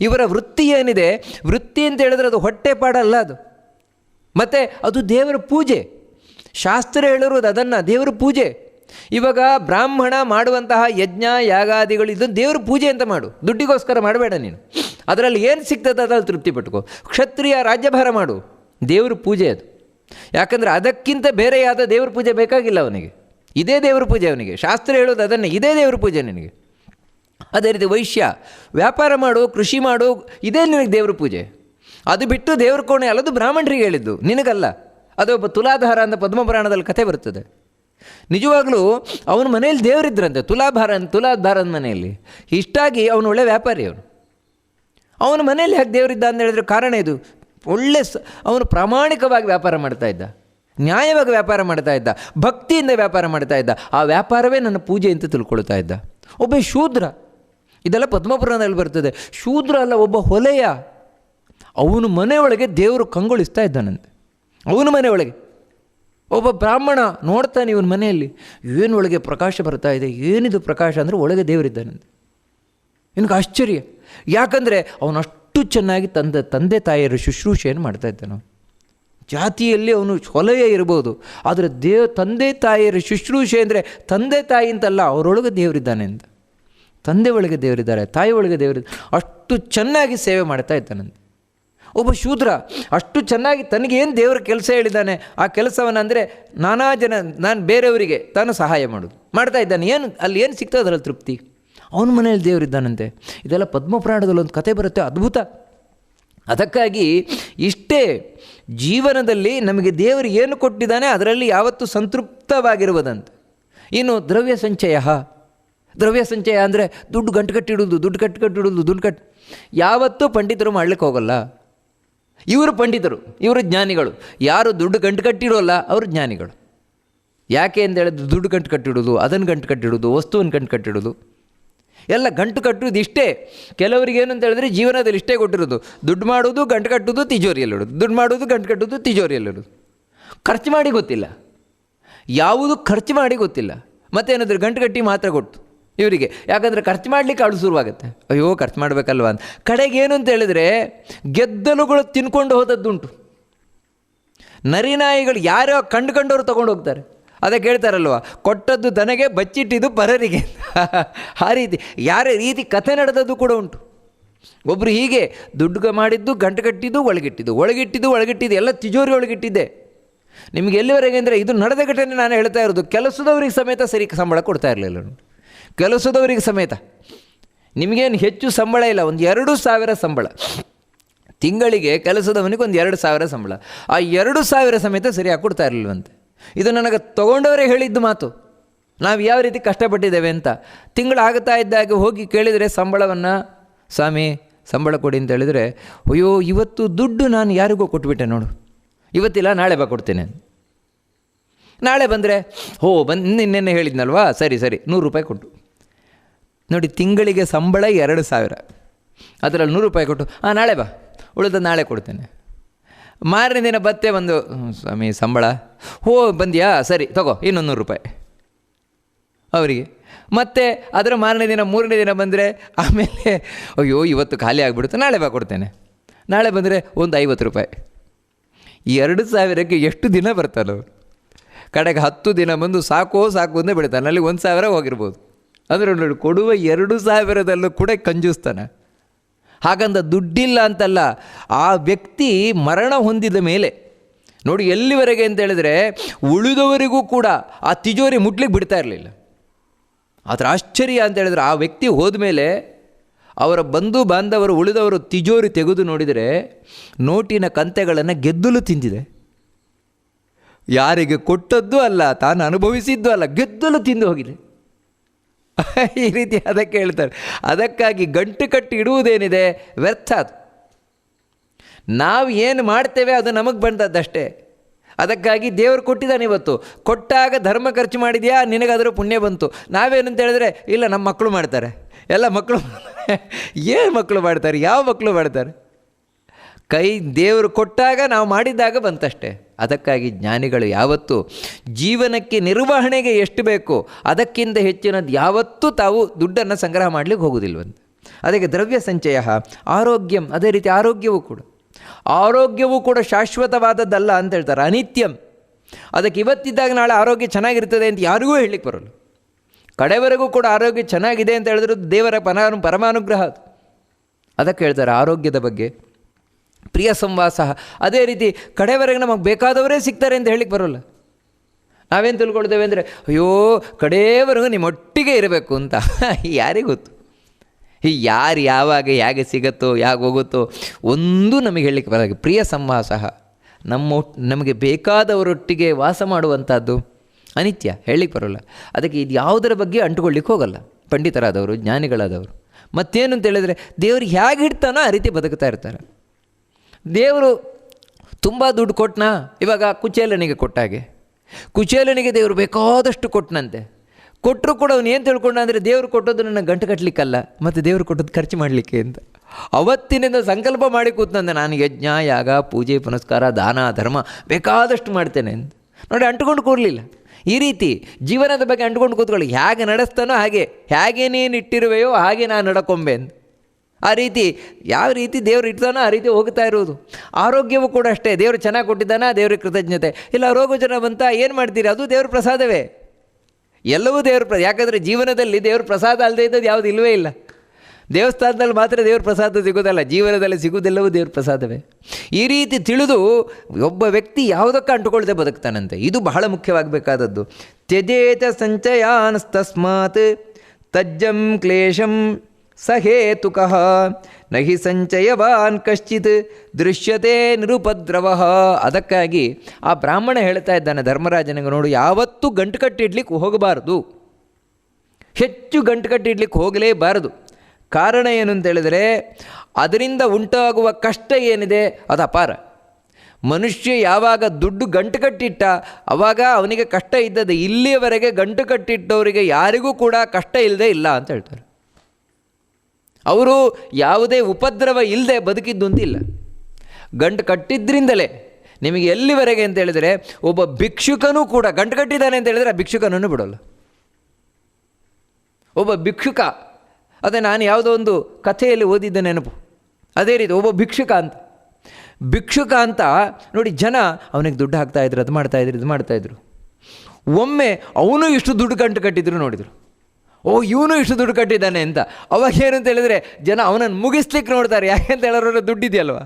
ಇವರ ವೃತ್ತಿ ಏನಿದೆ, ವೃತ್ತಿ ಅಂತ ಹೇಳಿದ್ರೆ ಅದು ಹೊಟ್ಟೆ ಪಾಡಲ್ಲ ಅದು. ಮತ್ತು ಅದು ದೇವರ ಪೂಜೆ. ಶಾಸ್ತ್ರ ಹೇಳಿರೋದು ಅದನ್ನು, ದೇವರ ಪೂಜೆ. ಇವಾಗ ಬ್ರಾಹ್ಮಣ ಮಾಡುವಂತಹ ಯಜ್ಞ, ಯಾಗಾದಿಗಳು, ಇದನ್ನು ದೇವರ ಪೂಜೆ ಅಂತ ಮಾಡು. ದುಡ್ಡಿಗೋಸ್ಕರ ಮಾಡಬೇಡ ನೀನು. ಅದರಲ್ಲಿ ಏನು ಸಿಗ್ತದೆ ಅದರಲ್ಲಿ ತೃಪ್ತಿ ಪಟ್ಕೋ. ಕ್ಷತ್ರಿಯ ರಾಜ್ಯಭಾರ ಮಾಡು. ದೇವ್ರ ಪೂಜೆ ಅದು. ಯಾಕಂದರೆ ಅದಕ್ಕಿಂತ ಬೇರೆಯಾದ ದೇವ್ರ ಪೂಜೆ ಬೇಕಾಗಿಲ್ಲ ಅವನಿಗೆ. ಇದೇ ದೇವ್ರ ಪೂಜೆ ಅವನಿಗೆ. ಶಾಸ್ತ್ರ ಹೇಳೋದು ಅದನ್ನೇ. ಇದೇ ದೇವ್ರ ಪೂಜೆ ನಿನಗೆ. ಅದೇ ರೀತಿ ವೈಶ್ಯ, ವ್ಯಾಪಾರ ಮಾಡು, ಕೃಷಿ ಮಾಡು, ಇದೇ ನಿನಗೆ ದೇವ್ರ ಪೂಜೆ. ಅದು ಬಿಟ್ಟು ದೇವ್ರ ಕೋಣೆ ಅಲ್ಲದು ಬ್ರಾಹ್ಮಣರಿಗೆ ಹೇಳಿದ್ದು. ನಿನಗಲ್ಲ. ಅದೊಬ್ಬ ತುಲಾಧಾರ ಅಂತ ಪದ್ಮಪುರಾಣದಲ್ಲಿ ಕಥೆ ಬರ್ತದೆ. ನಿಜವಾಗಲೂ ಅವನ ಮನೆಯಲ್ಲಿ ದೇವರಿದ್ರಂತೆ ತುಲಾಭಾರ ತುಲಾಧಾರನ ಮನೆಯಲ್ಲಿ. ಇಷ್ಟಾಗಿ ಅವನು ಒಳ್ಳೆ ವ್ಯಾಪಾರಿ ಅವನು. ಅವನ ಮನೆಯಲ್ಲಿ ಯಾಕೆ ದೇವರಿದ್ದ ಅಂತ ಹೇಳಿದ್ರೆ ಕಾರಣ ಇದು. ಒಳ್ಳೆ ಸ, ಅವನು ಪ್ರಾಮಾಣಿಕವಾಗಿ ವ್ಯಾಪಾರ ಮಾಡ್ತಾ ಇದ್ದ. ನ್ಯಾಯವಾಗಿ ವ್ಯಾಪಾರ ಮಾಡ್ತಾ ಇದ್ದ. ಭಕ್ತಿಯಿಂದ ವ್ಯಾಪಾರ ಮಾಡ್ತಾ ಇದ್ದ. ಆ ವ್ಯಾಪಾರವೇ ನನ್ನ ಪೂಜೆ ಅಂತ ತಿಳ್ಕೊಳ್ತಾ ಇದ್ದ. ಒಬ್ಬ ಶೂದ್ರ. ಇದೆಲ್ಲ ಪದ್ಮಪುರಾಣದಲ್ಲಿ ಬರ್ತದೆ. ಶೂದ್ರ ಅಲ್ಲ, ಒಬ್ಬ ಹೊಲೆಯ. ಅವನ ಮನೆಯೊಳಗೆ ದೇವರು ಕಂಗೊಳಿಸ್ತಾ ಇದ್ದಾನಂತೆ. ಅವನ ಮನೆಯೊಳಗೆ. ಒಬ್ಬ ಬ್ರಾಹ್ಮಣ ನೋಡ್ತಾನೆ ಇವನ ಮನೆಯಲ್ಲಿ, ಏನು ಒಳಗೆ ಪ್ರಕಾಶ ಬರ್ತಾ ಇದೆ? ಏನಿದು ಪ್ರಕಾಶ? ಅಂದರೆ ಒಳಗೆ ದೇವರಿದ್ದಾನಂತೆ ನಿನಗೆ ಆಶ್ಚರ್ಯ. ಯಾಕಂದರೆ ಅವನು ಅಷ್ಟು ಚೆನ್ನಾಗಿ ತಂದೆ ತಂದೆ ತಾಯಿಯರ ಶುಶ್ರೂಷೆಯನ್ನು ಮಾಡ್ತಾ ಇದ್ದಾನೆ ಜಾತಿಯಲ್ಲಿ ಅವನು ಹೊಲೆಯೇ ಇರ್ಬೋದು, ಆದರೆ ದೇವ ತಂದೆ ತಾಯಿಯರ ಶುಶ್ರೂಷೆ ಅಂದರೆ ತಂದೆ ತಾಯಿ ಅಂತಲ್ಲ, ಅವರೊಳಗೆ ದೇವರಿದ್ದಾನೆ ಅಂತ. ತಂದೆ ಒಳಗೆ ದೇವರಿದ್ದಾರೆ, ತಾಯಿ ಒಳಗೆ ದೇವರಿದ್ದಾರೆ. ಅಷ್ಟು ಚೆನ್ನಾಗಿ ಸೇವೆ ಮಾಡ್ತಾ ಇದ್ದಾನಂತೆ ಒಬ್ಬ ಶೂದ್ರ ಅಷ್ಟು ಚೆನ್ನಾಗಿ ತನಗೇನು ದೇವರ ಕೆಲಸ ಹೇಳಿದ್ದಾನೆ ಆ ಕೆಲಸವನ್ನು ಅಂದರೆ ನಾನಾ ಜನ, ನಾನು ಬೇರೆಯವರಿಗೆ ತಾನು ಸಹಾಯ ಮಾಡೋದು. ಮಾಡ್ತಾ ಇದ್ದಾನೆ. ಏನು, ಅಲ್ಲಿ ಏನು ಸಿಗ್ತದೆ ಅದರಲ್ಲಿ ತೃಪ್ತಿ? ಅವನ ಮನೆಯಲ್ಲಿ ದೇವರಿದ್ದಾನಂತೆ ಇದೆಲ್ಲ ಪದ್ಮಪುರಾಣದಲ್ಲಿ ಒಂದು ಕತೆ ಬರುತ್ತೆ. ಅದ್ಭುತ. ಅದಕ್ಕಾಗಿ ಇಷ್ಟೇ ಜೀವನದಲ್ಲಿ ನಮಗೆ ದೇವರು ಏನು ಕೊಟ್ಟಿದ್ದಾನೆ, ಅದರಲ್ಲಿ ಯಾವತ್ತೂ ಸಂತೃಪ್ತವಾಗಿರುವುದಂತೆ. ಇನ್ನು ದ್ರವ್ಯ ಸಂಚಯ. ದ್ರವ್ಯ ಸಂಚಯ ಅಂದರೆ ದುಡ್ಡು ಗಂಟು ಕಟ್ಟಿಡುವುದು ದುಡ್ಡು ಕಟ್ಟು ಕಟ್ಟಿಡುವುದು ದುಡ್ಡು ಕಟ್ಟು ಯಾವತ್ತೂ ಪಂಡಿತರು ಮಾಡ್ಲಿಕ್ಕೆ ಹೋಗಲ್ಲ. ಇವರು ಪಂಡಿತರು, ಇವರು ಜ್ಞಾನಿಗಳು. ಯಾರು ದುಡ್ಡು ಗಂಟು ಕಟ್ಟಿರೋಲ್ಲ ಅವರು ಜ್ಞಾನಿಗಳು. ಯಾಕೆ ಅಂತ ಹೇಳಿದ್ರೆ ದುಡ್ಡು ಗಂಟು ಕಟ್ಟಿಡೋದು ಅದನ್ನು ಗಂಟು ಕಟ್ಟಿಡೋದು ವಸ್ತುವನ್ನು ಗಂಟು ಕಟ್ಟಿಡೋದು ಎಲ್ಲ ಗಂಟು ಕಟ್ಟುವುದು ಇಷ್ಟೇ. ಕೆಲವರಿಗೆ ಏನು ಅಂತ ಹೇಳಿದ್ರೆ ಜೀವನದಲ್ಲಿ ಇಷ್ಟೇ ಕೊಟ್ಟಿರೋದು ದುಡ್ಡು ಮಾಡೋದು ಗಂಟು ಕಟ್ಟೋದು ತಿಜೋರಿಯಲ್ಲಿಡೋದು ದುಡ್ಡು ಮಾಡೋದು ಗಂಟು ಕಟ್ಟೋದು ತಿಜೋರಿಯಲ್ಲಿಡೋದು ಖರ್ಚು ಮಾಡಿ ಗೊತ್ತಿಲ್ಲ. ಯಾವುದು ಖರ್ಚು ಮಾಡಿ ಗೊತ್ತಿಲ್ಲ. ಮತ್ತೇನಾದರೂ ಗಂಟು ಕಟ್ಟಿ ಮಾತ್ರ ಕೊಟ್ಟು ಇವರಿಗೆ. ಯಾಕಂದರೆ ಖರ್ಚು ಮಾಡಲಿಕ್ಕೆ ಅಳು ಶುರುವಾಗುತ್ತೆ. ಅಯ್ಯೋ, ಖರ್ಚು ಮಾಡಬೇಕಲ್ವ ಅಂತ. ಕಡೆಗೆ ಏನು ಅಂತ ಹೇಳಿದರೆ, ಗೆದ್ದಲುಗಳು ತಿನ್ಕೊಂಡು ಹೋದದ್ದುಂಟು. ನರಿನಾಯಿಗಳು ಯಾರೋ ಕಂಡು ಕಂಡವರು ತೊಗೊಂಡು ಹೋಗ್ತಾರೆ. ಅದಕ್ಕೆ ಹೇಳ್ತಾರಲ್ವ ಕೊಟ್ಟದ್ದು ತನಗೆ, ಬಚ್ಚಿಟ್ಟಿದ್ದು ಪರರಿಗೆ ಆ ರೀತಿ, ಯಾರ ರೀತಿ ಕಥೆ ನಡೆದದ್ದು ಕೂಡ ಉಂಟು. ಒಬ್ಬರು ಹೀಗೆ ದುಡ್ಡು ಮಾಡಿದ್ದು, ಗಂಟು ಕಟ್ಟಿದ್ದು, ಒಳಗಿಟ್ಟಿದ್ದು. ಒಳಗಿಟ್ಟಿದ್ದು ಒಳಗಿಟ್ಟಿದ್ದು, ಎಲ್ಲ ತಿಜೋರಿ ಒಳಗಿಟ್ಟಿದ್ದೆ. ನಿಮಗೆ ಎಲ್ಲಿವರೆಗೆ ಅಂದರೆ ಇದು ನಡೆದ ಘಟನೆ ನಾನು ಹೇಳ್ತಾ ಇರೋದು, ಕೆಲಸದವ್ರಿಗೆ ಸಮೇತ ಸರಿ ಸಂಬಳ ಕೊಡ್ತಾ ಇರಲಿಲ್ಲ. ಕೆಲಸದವರಿಗೆ ಸಮೇತ. ನಿಮಗೇನು ಹೆಚ್ಚು ಸಂಬಳ ಇಲ್ಲ, ಒಂದು ಎರಡು ಸಾವಿರ ಸಂಬಳ. ತಿಂಗಳಿಗೆ ಕೆಲಸದವನಿಗೆ ಒಂದು ಎರಡು ಸಾವಿರ ಸಂಬಳ. ಆ ಎರಡು ಸಾವಿರ ಸಮೇತ ಸರಿಯಾಗಿ ಕೊಡ್ತಾ ಇರಲಿಲ್ವಂತೆ. ಇದು ನನಗೆ ತೊಗೊಂಡವರೇ ಹೇಳಿದ್ದು ಮಾತು. ನಾವು ಯಾವ ರೀತಿ ಕಷ್ಟಪಟ್ಟಿದ್ದೇವೆ ಅಂತ. ತಿಂಗಳು ಆಗುತ್ತಾ ಇದ್ದಾಗ ಹೋಗಿ ಕೇಳಿದರೆ ಸಂಬಳವನ್ನು, ಸ್ವಾಮಿ, ಸಂಬಳ ಕೊಡಿ ಅಂತ ಹೇಳಿದರೆ, ಅಯ್ಯೋ, ಇವತ್ತು ದುಡ್ಡು ನಾನು ಯಾರಿಗೋ ಕೊಟ್ಬಿಟ್ಟೆ ನೋಡು. ಇವತ್ತಿಲ್ಲ, ನಾಳೆ ಬಾ ಕೊಡ್ತೇನೆ ನಾಳೆ ಬಂದರೆ, ಹೋ, ಬಂದು ನಿನ್ನೆ ಹೇಳಿದ್ನಲ್ವಾ? ಸರಿ ಸರಿ, ನೂರು ರೂಪಾಯಿ ಕೊಟ್ಟು. ನೋಡಿ, ತಿಂಗಳಿಗೆ ಸಂಬಳ ಎರಡು ಸಾವಿರ. ಅದರಲ್ಲಿ ನೂರು ರೂಪಾಯಿ ಕೊಟ್ಟು ಹಾಂ ನಾಳೆ ಬಾ, ಉಳಿದ ನಾಳೆ ಕೊಡ್ತೇನೆ. ಮಾರನೇ ದಿನ ಬತ್ತೆ ಒಂದು ಸ್ವಾಮಿ, ಸಂಬಳ. ಹೋ, ಬಂದಿಯಾ? ಸರಿ, ತಗೋ, ಇನ್ನೊಂದು ನೂರು ರೂಪಾಯಿ. ಅವರಿಗೆ. ಮತ್ತೆ, ಅದರ ಮಾರನೇ ದಿನ, ಮೂರನೇ ದಿನ ಬಂದರೆ, ಆಮೇಲೆ, ಅಯ್ಯೋ, ಇವತ್ತು ಖಾಲಿ ಆಗಿಬಿಡುತ್ತೆ, ನಾಳೆ ಬಾ, ಕೊಡ್ತೇನೆ. ನಾಳೆ ಬಂದರೆ ಒಂದು ಐವತ್ತು ರೂಪಾಯಿ. ಎರಡು ಸಾವಿರಕ್ಕೆ ಎಷ್ಟು ದಿನ ಅವರು ಕಡೆಗೆ ಹತ್ತು ದಿನ ಬಂದು ಸಾಕೋ, ಸಾಕು ಅಂದೇ ಬಿಡ್ತಾನೆ. ಅಲ್ಲಿ ಒಂದು ಸಾವಿರ ಹೋಗಿರ್ಬೋದು. ಅಂದರೆ ನೋಡಿ, ಕೊಡುವ ಎರಡು ಸಾವಿರದಲ್ಲೂ ಕೂಡ ಕಂಜೂಸ್ತಾನೆ. ಹಾಗಂದ ದುಡ್ಡಿಲ್ಲ ಅಂತಲ್ಲ, ಆ ವ್ಯಕ್ತಿ ಮರಣ ಹೊಂದಿದ ಮೇಲೆ, ನೋಡಿ ಎಲ್ಲಿವರೆಗೆ ಅಂತ ಹೇಳಿದ್ರೆ ಉಳಿದವರಿಗೂ ಕೂಡ ಆ ತಿಜೋರಿ ಮುಟ್ಲಿಕ್ಕೆ ಬಿಡ್ತಾ ಇರಲಿಲ್ಲ. ಅದರ ಆಶ್ಚರ್ಯ ಅಂತ ಹೇಳಿದ್ರೆ ಆ ವ್ಯಕ್ತಿ ಹೋದ ಮೇಲೆ ಅವರ ಬಂಧು ಬಾಂಧವರು ಉಳಿದವರು ತಿಜೋರಿ ತೆಗೆದು ನೋಡಿದರೆ ನೋಟಿನ ಕಂತೆಗಳನ್ನು ಗೆದ್ದಲು ತಿಂದಿದೆ. ಯಾರಿಗೆ ಕೊಟ್ಟದ್ದು ಅಲ್ಲ, ತಾನು ಅನುಭವಿಸಿದ್ದು ಅಲ್ಲ, ಗೆದ್ದಲು ತಿಂದು ಹೋಗಿದೆ. ಈ ರೀತಿ ಅದಕ್ಕೆ ಹೇಳ್ತಾರೆ. ಅದಕ್ಕಾಗಿ ಗಂಟು ಕಟ್ಟಿ ಇಡುವುದೇನಿದೆ? ವ್ಯರ್ಥ ನಾವು ಏನು ಮಾಡ್ತೇವೆ ಅದು ನಮಗೆ ಬಂದದ್ದಷ್ಟೇ. ಅದಕ್ಕಾಗಿ ದೇವರು ಕೊಟ್ಟಿದ್ದಾನೆ ಇವತ್ತು. ಕೊಟ್ಟಾಗ ಧರ್ಮ ಖರ್ಚು ಮಾಡಿದೆಯಾ? ನಿನಗಾದರೂ ಪುಣ್ಯ ಬಂತು. ನಾವೇನಂತ ಹೇಳಿದ್ರೆ, ಇಲ್ಲ, ನಮ್ಮ ಮಕ್ಕಳು ಮಾಡ್ತಾರೆ. ಎಲ್ಲ ಮಕ್ಕಳು ಏನು ಮಕ್ಕಳು ಮಾಡ್ತಾರೆ? ಯಾವ ಮಕ್ಕಳು ಮಾಡ್ತಾರೆ? ಕೈ ದೇವರು ಕೊಟ್ಟಾಗ ನಾವು ಮಾಡಿದ್ದಾಗ ಬಂತಷ್ಟೇ. ಅದಕ್ಕಾಗಿ ಜ್ಞಾನಿಗಳು ಯಾವತ್ತೂ ಜೀವನಕ್ಕೆ ನಿರ್ವಹಣೆಗೆ ಎಷ್ಟು ಬೇಕು ಅದಕ್ಕಿಂತ ಹೆಚ್ಚಿನದ್ದು ಯಾವತ್ತೂ ತಾವು ದುಡ್ಡನ್ನು ಸಂಗ್ರಹ ಮಾಡಲಿಕ್ಕೆ ಹೋಗೋದಿಲ್ವಂತೆ ಅದಕ್ಕೆ ದ್ರವ್ಯ ಸಂಚಯ ಆರೋಗ್ಯಂ, ಅದೇ ರೀತಿ ಆರೋಗ್ಯವೂ ಕೂಡ. ಆರೋಗ್ಯವೂ ಕೂಡ ಶಾಶ್ವತವಾದದ್ದಲ್ಲ ಅಂತ ಹೇಳ್ತಾರೆ, ಅನಿತ್ಯಂ. ಅದಕ್ಕೆ ಇವತ್ತಿದ್ದಾಗ ನಾಳೆ ಆರೋಗ್ಯ ಚೆನ್ನಾಗಿರ್ತದೆ ಅಂತ ಯಾರಿಗೂ ಹೇಳಲಿಕ್ಕೆ ಬರಲ್ಲ. ಕಡೆವರೆಗೂ ಕೂಡ ಆರೋಗ್ಯ ಚೆನ್ನಾಗಿದೆ ಅಂತ ಹೇಳಿದ್ರೆ ದೇವರ ಪರಾನು ಪರಮಾನುಗ್ರಹ ಅದು. ಅದಕ್ಕೆ ಹೇಳ್ತಾರೆ, ಆರೋಗ್ಯದ ಬಗ್ಗೆ ಪ್ರಿಯ ಸಂವಾಸ. ಅದೇ ರೀತಿ ಕಡೆವರೆಗೆ ನಮಗೆ ಬೇಕಾದವರೇ ಸಿಗ್ತಾರೆ ಅಂತ ಹೇಳಿಕ್ಕೆ ಬರೋಲ್ಲ. ನಾವೇನು ತಿಳ್ಕೊಳ್ತೇವೆ ಅಂದರೆ, ಅಯ್ಯೋ ಕಡೆಯವರೆಗೂ ನಿಮ್ಮೊಟ್ಟಿಗೆ ಇರಬೇಕು ಅಂತ. ಯಾರಿಗೆ ಗೊತ್ತು? ಈ ಯಾರು ಯಾವಾಗ ಹೇಗೆ ಸಿಗುತ್ತೋ ಯಾಕೆ ಹೋಗುತ್ತೋ ಒಂದು ನಮಗೆ ಹೇಳಲಿಕ್ಕೆ ಬರಲ್ಲ. ಪ್ರಿಯ ಸಂವಾಸ. ನಮ್ಮ ನಮಗೆ ಬೇಕಾದವರೊಟ್ಟಿಗೆ ವಾಸ ಮಾಡುವಂಥದ್ದು ಅನಿತ್ಯ ಹೇಳಲಿಕ್ಕೆ ಬರೋಲ್ಲ. ಅದಕ್ಕೆ ಇದು ಯಾವುದರ ಬಗ್ಗೆ ಅಂಟುಕೊಳ್ಳಿಕ್ಕೆ ಹೋಗಲ್ಲ. ಪಂಡಿತರಾದವರು, ಜ್ಞಾನಿಗಳಾದವರು. ಮತ್ತೇನು ಅಂತ ಹೇಳಿದರೆ, ದೇವರು ಹೇಗೆ ಇಡ್ತಾನೋ ಆ ರೀತಿ ಬದುಕ್ತಾ ಇರ್ತಾರೆ. ದೇವರು ತುಂಬ ದುಡ್ಡು ಕೊಟ್ಟನಾ ಇವಾಗ ಕುಚೇಲನಿಗೆ ಕೊಟ್ಟಾಗೆ. ಕುಚೇಲನಿಗೆ ದೇವರು ಬೇಕಾದಷ್ಟು ಕೊಟ್ಟನಂತೆ ಕೊಟ್ಟರು ಕೂಡ ಅವನು ಏನು ತಿಳ್ಕೊಂಡ ಅಂದರೆ ದೇವರು ಕೊಟ್ಟದ್ದು ನನ್ನ ಗಂಟು ಕಟ್ಟಲಿಕ್ಕಲ್ಲ ಮತ್ತು ದೇವರು ಕೊಟ್ಟದ್ದು ಖರ್ಚು ಮಾಡಲಿಕ್ಕೆ ಅಂತ. ಅವತ್ತಿನಿಂದ ಸಂಕಲ್ಪ ಮಾಡಿ ಕೂತಂದೆ ನಾನು ಯಜ್ಞ, ಯಾಗ, ಪೂಜೆ, ಪುನಸ್ಕಾರ, ದಾನ, ಧರ್ಮ ಬೇಕಾದಷ್ಟು ಮಾಡ್ತೇನೆ ಅಂತ. ನೋಡಿ, ಅಂಟ್ಕೊಂಡು ಕೂರಲಿಲ್ಲ. ಈ ರೀತಿ ಜೀವನದ ಬಗ್ಗೆ ಅಂಟ್ಕೊಂಡು ಕೂತ್ಕೊಳ್ಳಿ. ಹೇಗೆ ನಡೆಸ್ತಾನೋ ಹಾಗೆ ಹೇಗೆ ನೀನು ಇಟ್ಟಿರುವೆಯೋ ಹಾಗೆ ನಾನು ನಡ್ಕೊಂಬೆ ಅಂತ. ಆ ರೀತಿ ಯಾವ ರೀತಿ ದೇವರು ಇಡ್ತಾನೋ ಆ ರೀತಿ ಹೋಗ್ತಾ ಇರೋದು ಆರೋಗ್ಯವೂ ಕೂಡ ಅಷ್ಟೇ. ದೇವರು ಚೆನ್ನಾಗಿ ಕೊಟ್ಟಿದ್ದಾನ? ದೇವ್ರಿಗೆ ಕೃತಜ್ಞತೆ. ಇಲ್ಲ, ರೋಗ ಜನ ಬಂತ ಏನು ಮಾಡ್ತೀರಿ? ಅದು ದೇವ್ರ ಪ್ರಸಾದವೇ. ಎಲ್ಲವೂ ದೇವ್ರ ಪ್ರ, ಯಾಕಂದರೆ ಜೀವನದಲ್ಲಿ ದೇವ್ರ ಪ್ರಸಾದ ಅಲ್ಲದೆ ಇದ್ದದ್ದು ಯಾವುದು ಇಲ್ಲವೇ ಇಲ್ಲ. ದೇವಸ್ಥಾನದಲ್ಲಿ ಮಾತ್ರ ದೇವ್ರ ಪ್ರಸಾದ ಸಿಗೋದಲ್ಲ ಜೀವನದಲ್ಲಿ ಸಿಗೋದೆಲ್ಲವೂ ದೇವ್ರ ಪ್ರಸಾದವೇ. ಈ ರೀತಿ ತಿಳಿದು ಒಬ್ಬ ವ್ಯಕ್ತಿ ಯಾವುದಕ್ಕೆ ಅಂಟುಕೊಳ್ಳದೆ ಬದುಕ್ತಾನಂತೆ. ಇದು ಬಹಳ ಮುಖ್ಯವಾಗಬೇಕಾದದ್ದು. ತ್ಯಜೇತ ಸಂಚಯಾನಸ್ತಸ್ಮಾತ್ ತಜ್ಜಂ ಕ್ಲೇಶಂ ಸಹೇತುಕಃ ನಹಿ ಸಂಚಯವಾನ್ ಕಶ್ಚಿತ್ ದೃಶ್ಯತೆ ನಿರುಪದ್ರವ ಅದಕ್ಕಾಗಿ ಆ ಬ್ರಾಹ್ಮಣ ಹೇಳ್ತಾ ಇದ್ದಾನೆ, ಧರ್ಮರಾಜನಿಗೆ ನೋಡು, ಯಾವತ್ತೂ ಗಂಟು ಕಟ್ಟಿಡ್ಲಿಕ್ಕೆ ಹೋಗಬಾರದು. ಹೆಚ್ಚು ಗಂಟು ಕಟ್ಟಿಡ್ಲಿಕ್ಕೆ ಹೋಗಲೇಬಾರದು. ಕಾರಣ ಏನು ಅಂತ ಹೇಳಿದರೆ, ಅದರಿಂದ ಉಂಟಾಗುವ ಕಷ್ಟ ಏನಿದೆ, ಅದು ಅಪಾರ. ಮನುಷ್ಯ ಯಾವಾಗ ದುಡ್ಡು ಗಂಟು ಕಟ್ಟಿಟ್ಟ, ಅವಾಗ ಅವನಿಗೆ ಕಷ್ಟ ಇದ್ದದ್ದು ಇಲ್ಲಿಯವರೆಗೆ ಗಂಟು ಕಟ್ಟಿಟ್ಟವರಿಗೆ ಯಾರಿಗೂ ಕೂಡ ಕಷ್ಟ ಇಲ್ಲದೆ ಇಲ್ಲ ಅಂತ ಹೇಳ್ತಾರೆ. ಅವರು ಯಾವುದೇ ಉಪದ್ರವ ಇಲ್ಲದೆ ಬದುಕಿದ್ದು ಅಂತಿಲ್ಲ. ಗಂಟು ಕಟ್ಟಿದ್ರಿಂದಲೇ ನಿಮಗೆ ಎಲ್ಲಿವರೆಗೆ ಅಂತ ಹೇಳಿದರೆ ಒಬ್ಬ ಭಿಕ್ಷುಕನೂ ಕೂಡ ಗಂಟು ಕಟ್ಟಿದ್ದಾನೆ ಅಂತ ಹೇಳಿದರೆ ಆ ಭಿಕ್ಷುಕನನ್ನು ಬಿಡೋಲ್ಲ. ಒಬ್ಬ ಭಿಕ್ಷುಕ, ಅದೇ ನಾನು ಯಾವುದೋ ಒಂದು ಕಥೆಯಲ್ಲಿ ಓದಿದ್ದ ನೆನಪು. ಅದೇ ರೀತಿ ಒಬ್ಬ ಭಿಕ್ಷುಕ ಅಂತ. ಭಿಕ್ಷುಕ ಅಂತ ನೋಡಿ ಜನ ಅವನಿಗೆ ದುಡ್ಡು ಹಾಕ್ತಾಯಿದ್ರು ಅದು ಮಾಡ್ತಾಯಿದ್ರು ಇದು ಮಾಡ್ತಾಯಿದ್ರು ಒಮ್ಮೆ ಅವನು ಇಷ್ಟು ದುಡ್ಡು ಗಂಟು ಕಟ್ಟಿದ್ರು ನೋಡಿದರು. ಓ, ಇವನು ಇಷ್ಟು ದುಡ್ಡು ಕಟ್ಟಿದ್ದಾನೆ ಅಂತ. ಅವಾಗ ಏನು ಅಂತ ಹೇಳಿದರೆ, ಜನ ಅವನನ್ನು ಮುಗಿಸ್ಲಿಕ್ಕೆ ನೋಡ್ತಾರೆ. ಯಾಕೆ ಅಂತ ಹೇಳಿದ್ರೆ ದುಡ್ಡಿದೆಯಲ್ವ?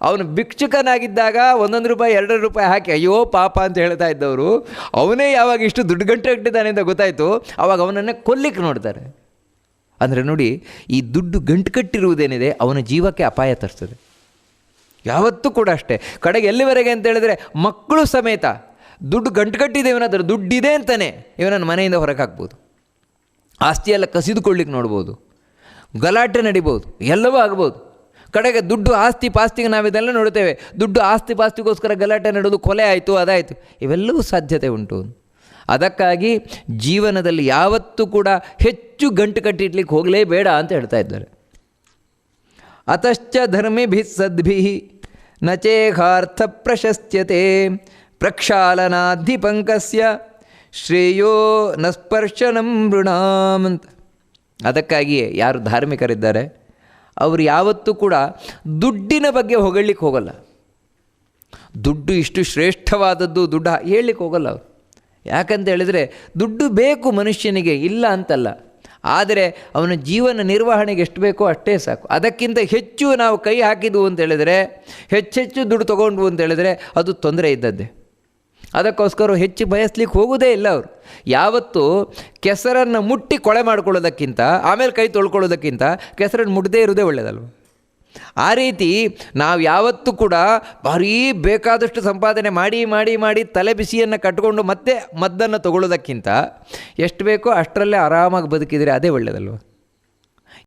ಅವನು ಭಿಕ್ಷುಕನಾಗಿದ್ದಾಗ ಒಂದೊಂದು ರೂಪಾಯಿ ಎರಡು ರೂಪಾಯಿ ಹಾಕಿ, ಅಯ್ಯೋ, ಪಾಪ ಅಂತ ಹೇಳ್ತಾ ಇದ್ದವರು, ಅವನೇ ಯಾವಾಗ ಇಷ್ಟು ದುಡ್ಡು ಗಂಟೆ ಕಟ್ಟಿದ್ದಾನೆ ಅಂತ ಗೊತ್ತಾಯಿತು, ಅವಾಗ ಅವನನ್ನೇ ಕೊಲ್ಲಿಕ್ಕೆ ನೋಡ್ತಾರೆ. ಅಂದರೆ ನೋಡಿ, ಈ ದುಡ್ಡು ಗಂಟು ಕಟ್ಟಿರುವುದೇನಿದೆ, ಅವನ ಜೀವಕ್ಕೆ ಅಪಾಯ ತರ್ತದೆ. ಯಾವತ್ತೂ ಕೂಡ ಅಷ್ಟೇ. ಕಡೆಗೆ ಎಲ್ಲಿವರೆಗೆ ಅಂತ ಹೇಳಿದ್ರೆ, ಮಕ್ಕಳು ಸಮೇತ ದುಡ್ಡು ಗಂಟು ಕಟ್ಟಿದೆ ಇವನತ್ರ ದುಡ್ಡಿದೆ ಅಂತಲೇ ಇವನನ್ನು ಮನೆಯಿಂದ ಹೊರಗೆ ಹಾಕ್ಬೋದು. ಆಸ್ತಿಯೆಲ್ಲ ಕಸಿದುಕೊಳ್ಳಿಕ್ಕೆ ನೋಡ್ಬೋದು. ಗಲಾಟೆ ನಡಿಬೋದು. ಎಲ್ಲವೂ ಆಗ್ಬೋದು. ಕಡೆಗೆ ದುಡ್ಡು ಆಸ್ತಿ ಪಾಸ್ತಿಗೆ ನಾವಿದೆಲ್ಲ ನೋಡ್ತೇವೆ ದುಡ್ಡು ಆಸ್ತಿ ಪಾಸ್ತಿಗೋಸ್ಕರ ಗಲಾಟೆ ನಡೆದು ಕೊಲೆ ಆಯಿತು, ಅದಾಯಿತು. ಇವೆಲ್ಲವೂ ಸಾಧ್ಯತೆ ಉಂಟು. ಅದಕ್ಕಾಗಿ ಜೀವನದಲ್ಲಿ ಯಾವತ್ತೂ ಕೂಡ ಹೆಚ್ಚು ಗಂಟು ಕಟ್ಟಿಡ್ಲಿಕ್ಕೆ ಹೋಗಲೇಬೇಡ ಅಂತ ಹೇಳ್ತಾ ಇದ್ದಾರೆ. ಅತಶ್ಚ ಧರ್ಮಿಭಿ ಸದ್ಭಿ ನಚೇಹಾರ್ಥ ಪ್ರಶಸ್ತ್ಯತೆ ಪ್ರಕ್ಷಾಲನಾಧಿಪಂಕಸ್ಯ ಶ್ರೇಯೋ ನ ಸ್ಪರ್ಶನಂ ಮೃಣಾಮ್ ಅಂತ ಅದಕ್ಕಾಗಿಯೇ ಯಾರು ಧಾರ್ಮಿಕರಿದ್ದಾರೆ, ಅವರು ಯಾವತ್ತೂ ಕೂಡ ದುಡ್ಡಿನ ಬಗ್ಗೆ ಹೊಗಳಲಿಕ್ಕೆ ಹೋಗಲ್ಲ. ದುಡ್ಡು ಇಷ್ಟು ಶ್ರೇಷ್ಠವಾದದ್ದು, ದುಡ್ಡು ಹೇಳಲಿಕ್ಕೆ ಹೋಗಲ್ಲ ಅವರು. ಯಾಕಂತ ಹೇಳಿದರೆ ದುಡ್ಡು ಬೇಕು ಮನುಷ್ಯನಿಗೆ, ಇಲ್ಲ ಅಂತಲ್ಲ. ಆದರೆ ಅವನ ಜೀವನ ನಿರ್ವಹಣೆಗೆ ಎಷ್ಟು ಬೇಕೋ ಅಷ್ಟೇ ಸಾಕು. ಅದಕ್ಕಿಂತ ಹೆಚ್ಚು ನಾವು ಕೈ ಹಾಕಿದ್ವು ಅಂತ ಹೇಳಿದರೆ, ಹೆಚ್ಚೆಚ್ಚು ದುಡ್ಡು ತೊಗೊಂಡ್ವು ಅಂತ ಹೇಳಿದರೆ ಅದು ತೊಂದರೆ ಇದ್ದದ್ದೇ. ಅದಕ್ಕೋಸ್ಕರ ಹೆಚ್ಚು ಬಯಸ್ಲಿಕ್ಕೆ ಹೋಗೋದೇ ಇಲ್ಲ ಅವರು. ಯಾವತ್ತು ಕೆಸರನ್ನು ಮುಟ್ಟಿ ಕೊಳೆ ಮಾಡ್ಕೊಳ್ಳೋದಕ್ಕಿಂತ, ಆಮೇಲೆ ಕೈ ತೊಳ್ಕೊಳ್ಳೋದಕ್ಕಿಂತ ಕೆಸರನ್ನು ಮುಟ್ಟದೇ ಇರೋದೇ ಒಳ್ಳೆಯದಲ್ವ? ಆ ರೀತಿ ನಾವು ಯಾವತ್ತೂ ಕೂಡ ಭಾರೀ ಬೇಕಾದಷ್ಟು ಸಂಪಾದನೆ ಮಾಡಿ ಮಾಡಿ ಮಾಡಿ ತಲೆ ಬಿಸಿಯನ್ನು ಕಟ್ಕೊಂಡು ಮತ್ತೆ ಮದ್ದನ್ನು ತಗೊಳ್ಳೋದಕ್ಕಿಂತ ಎಷ್ಟು ಬೇಕೋ ಅಷ್ಟರಲ್ಲೇ ಆರಾಮಾಗಿ ಬದುಕಿದರೆ ಅದೇ ಒಳ್ಳೆಯದಲ್ವ?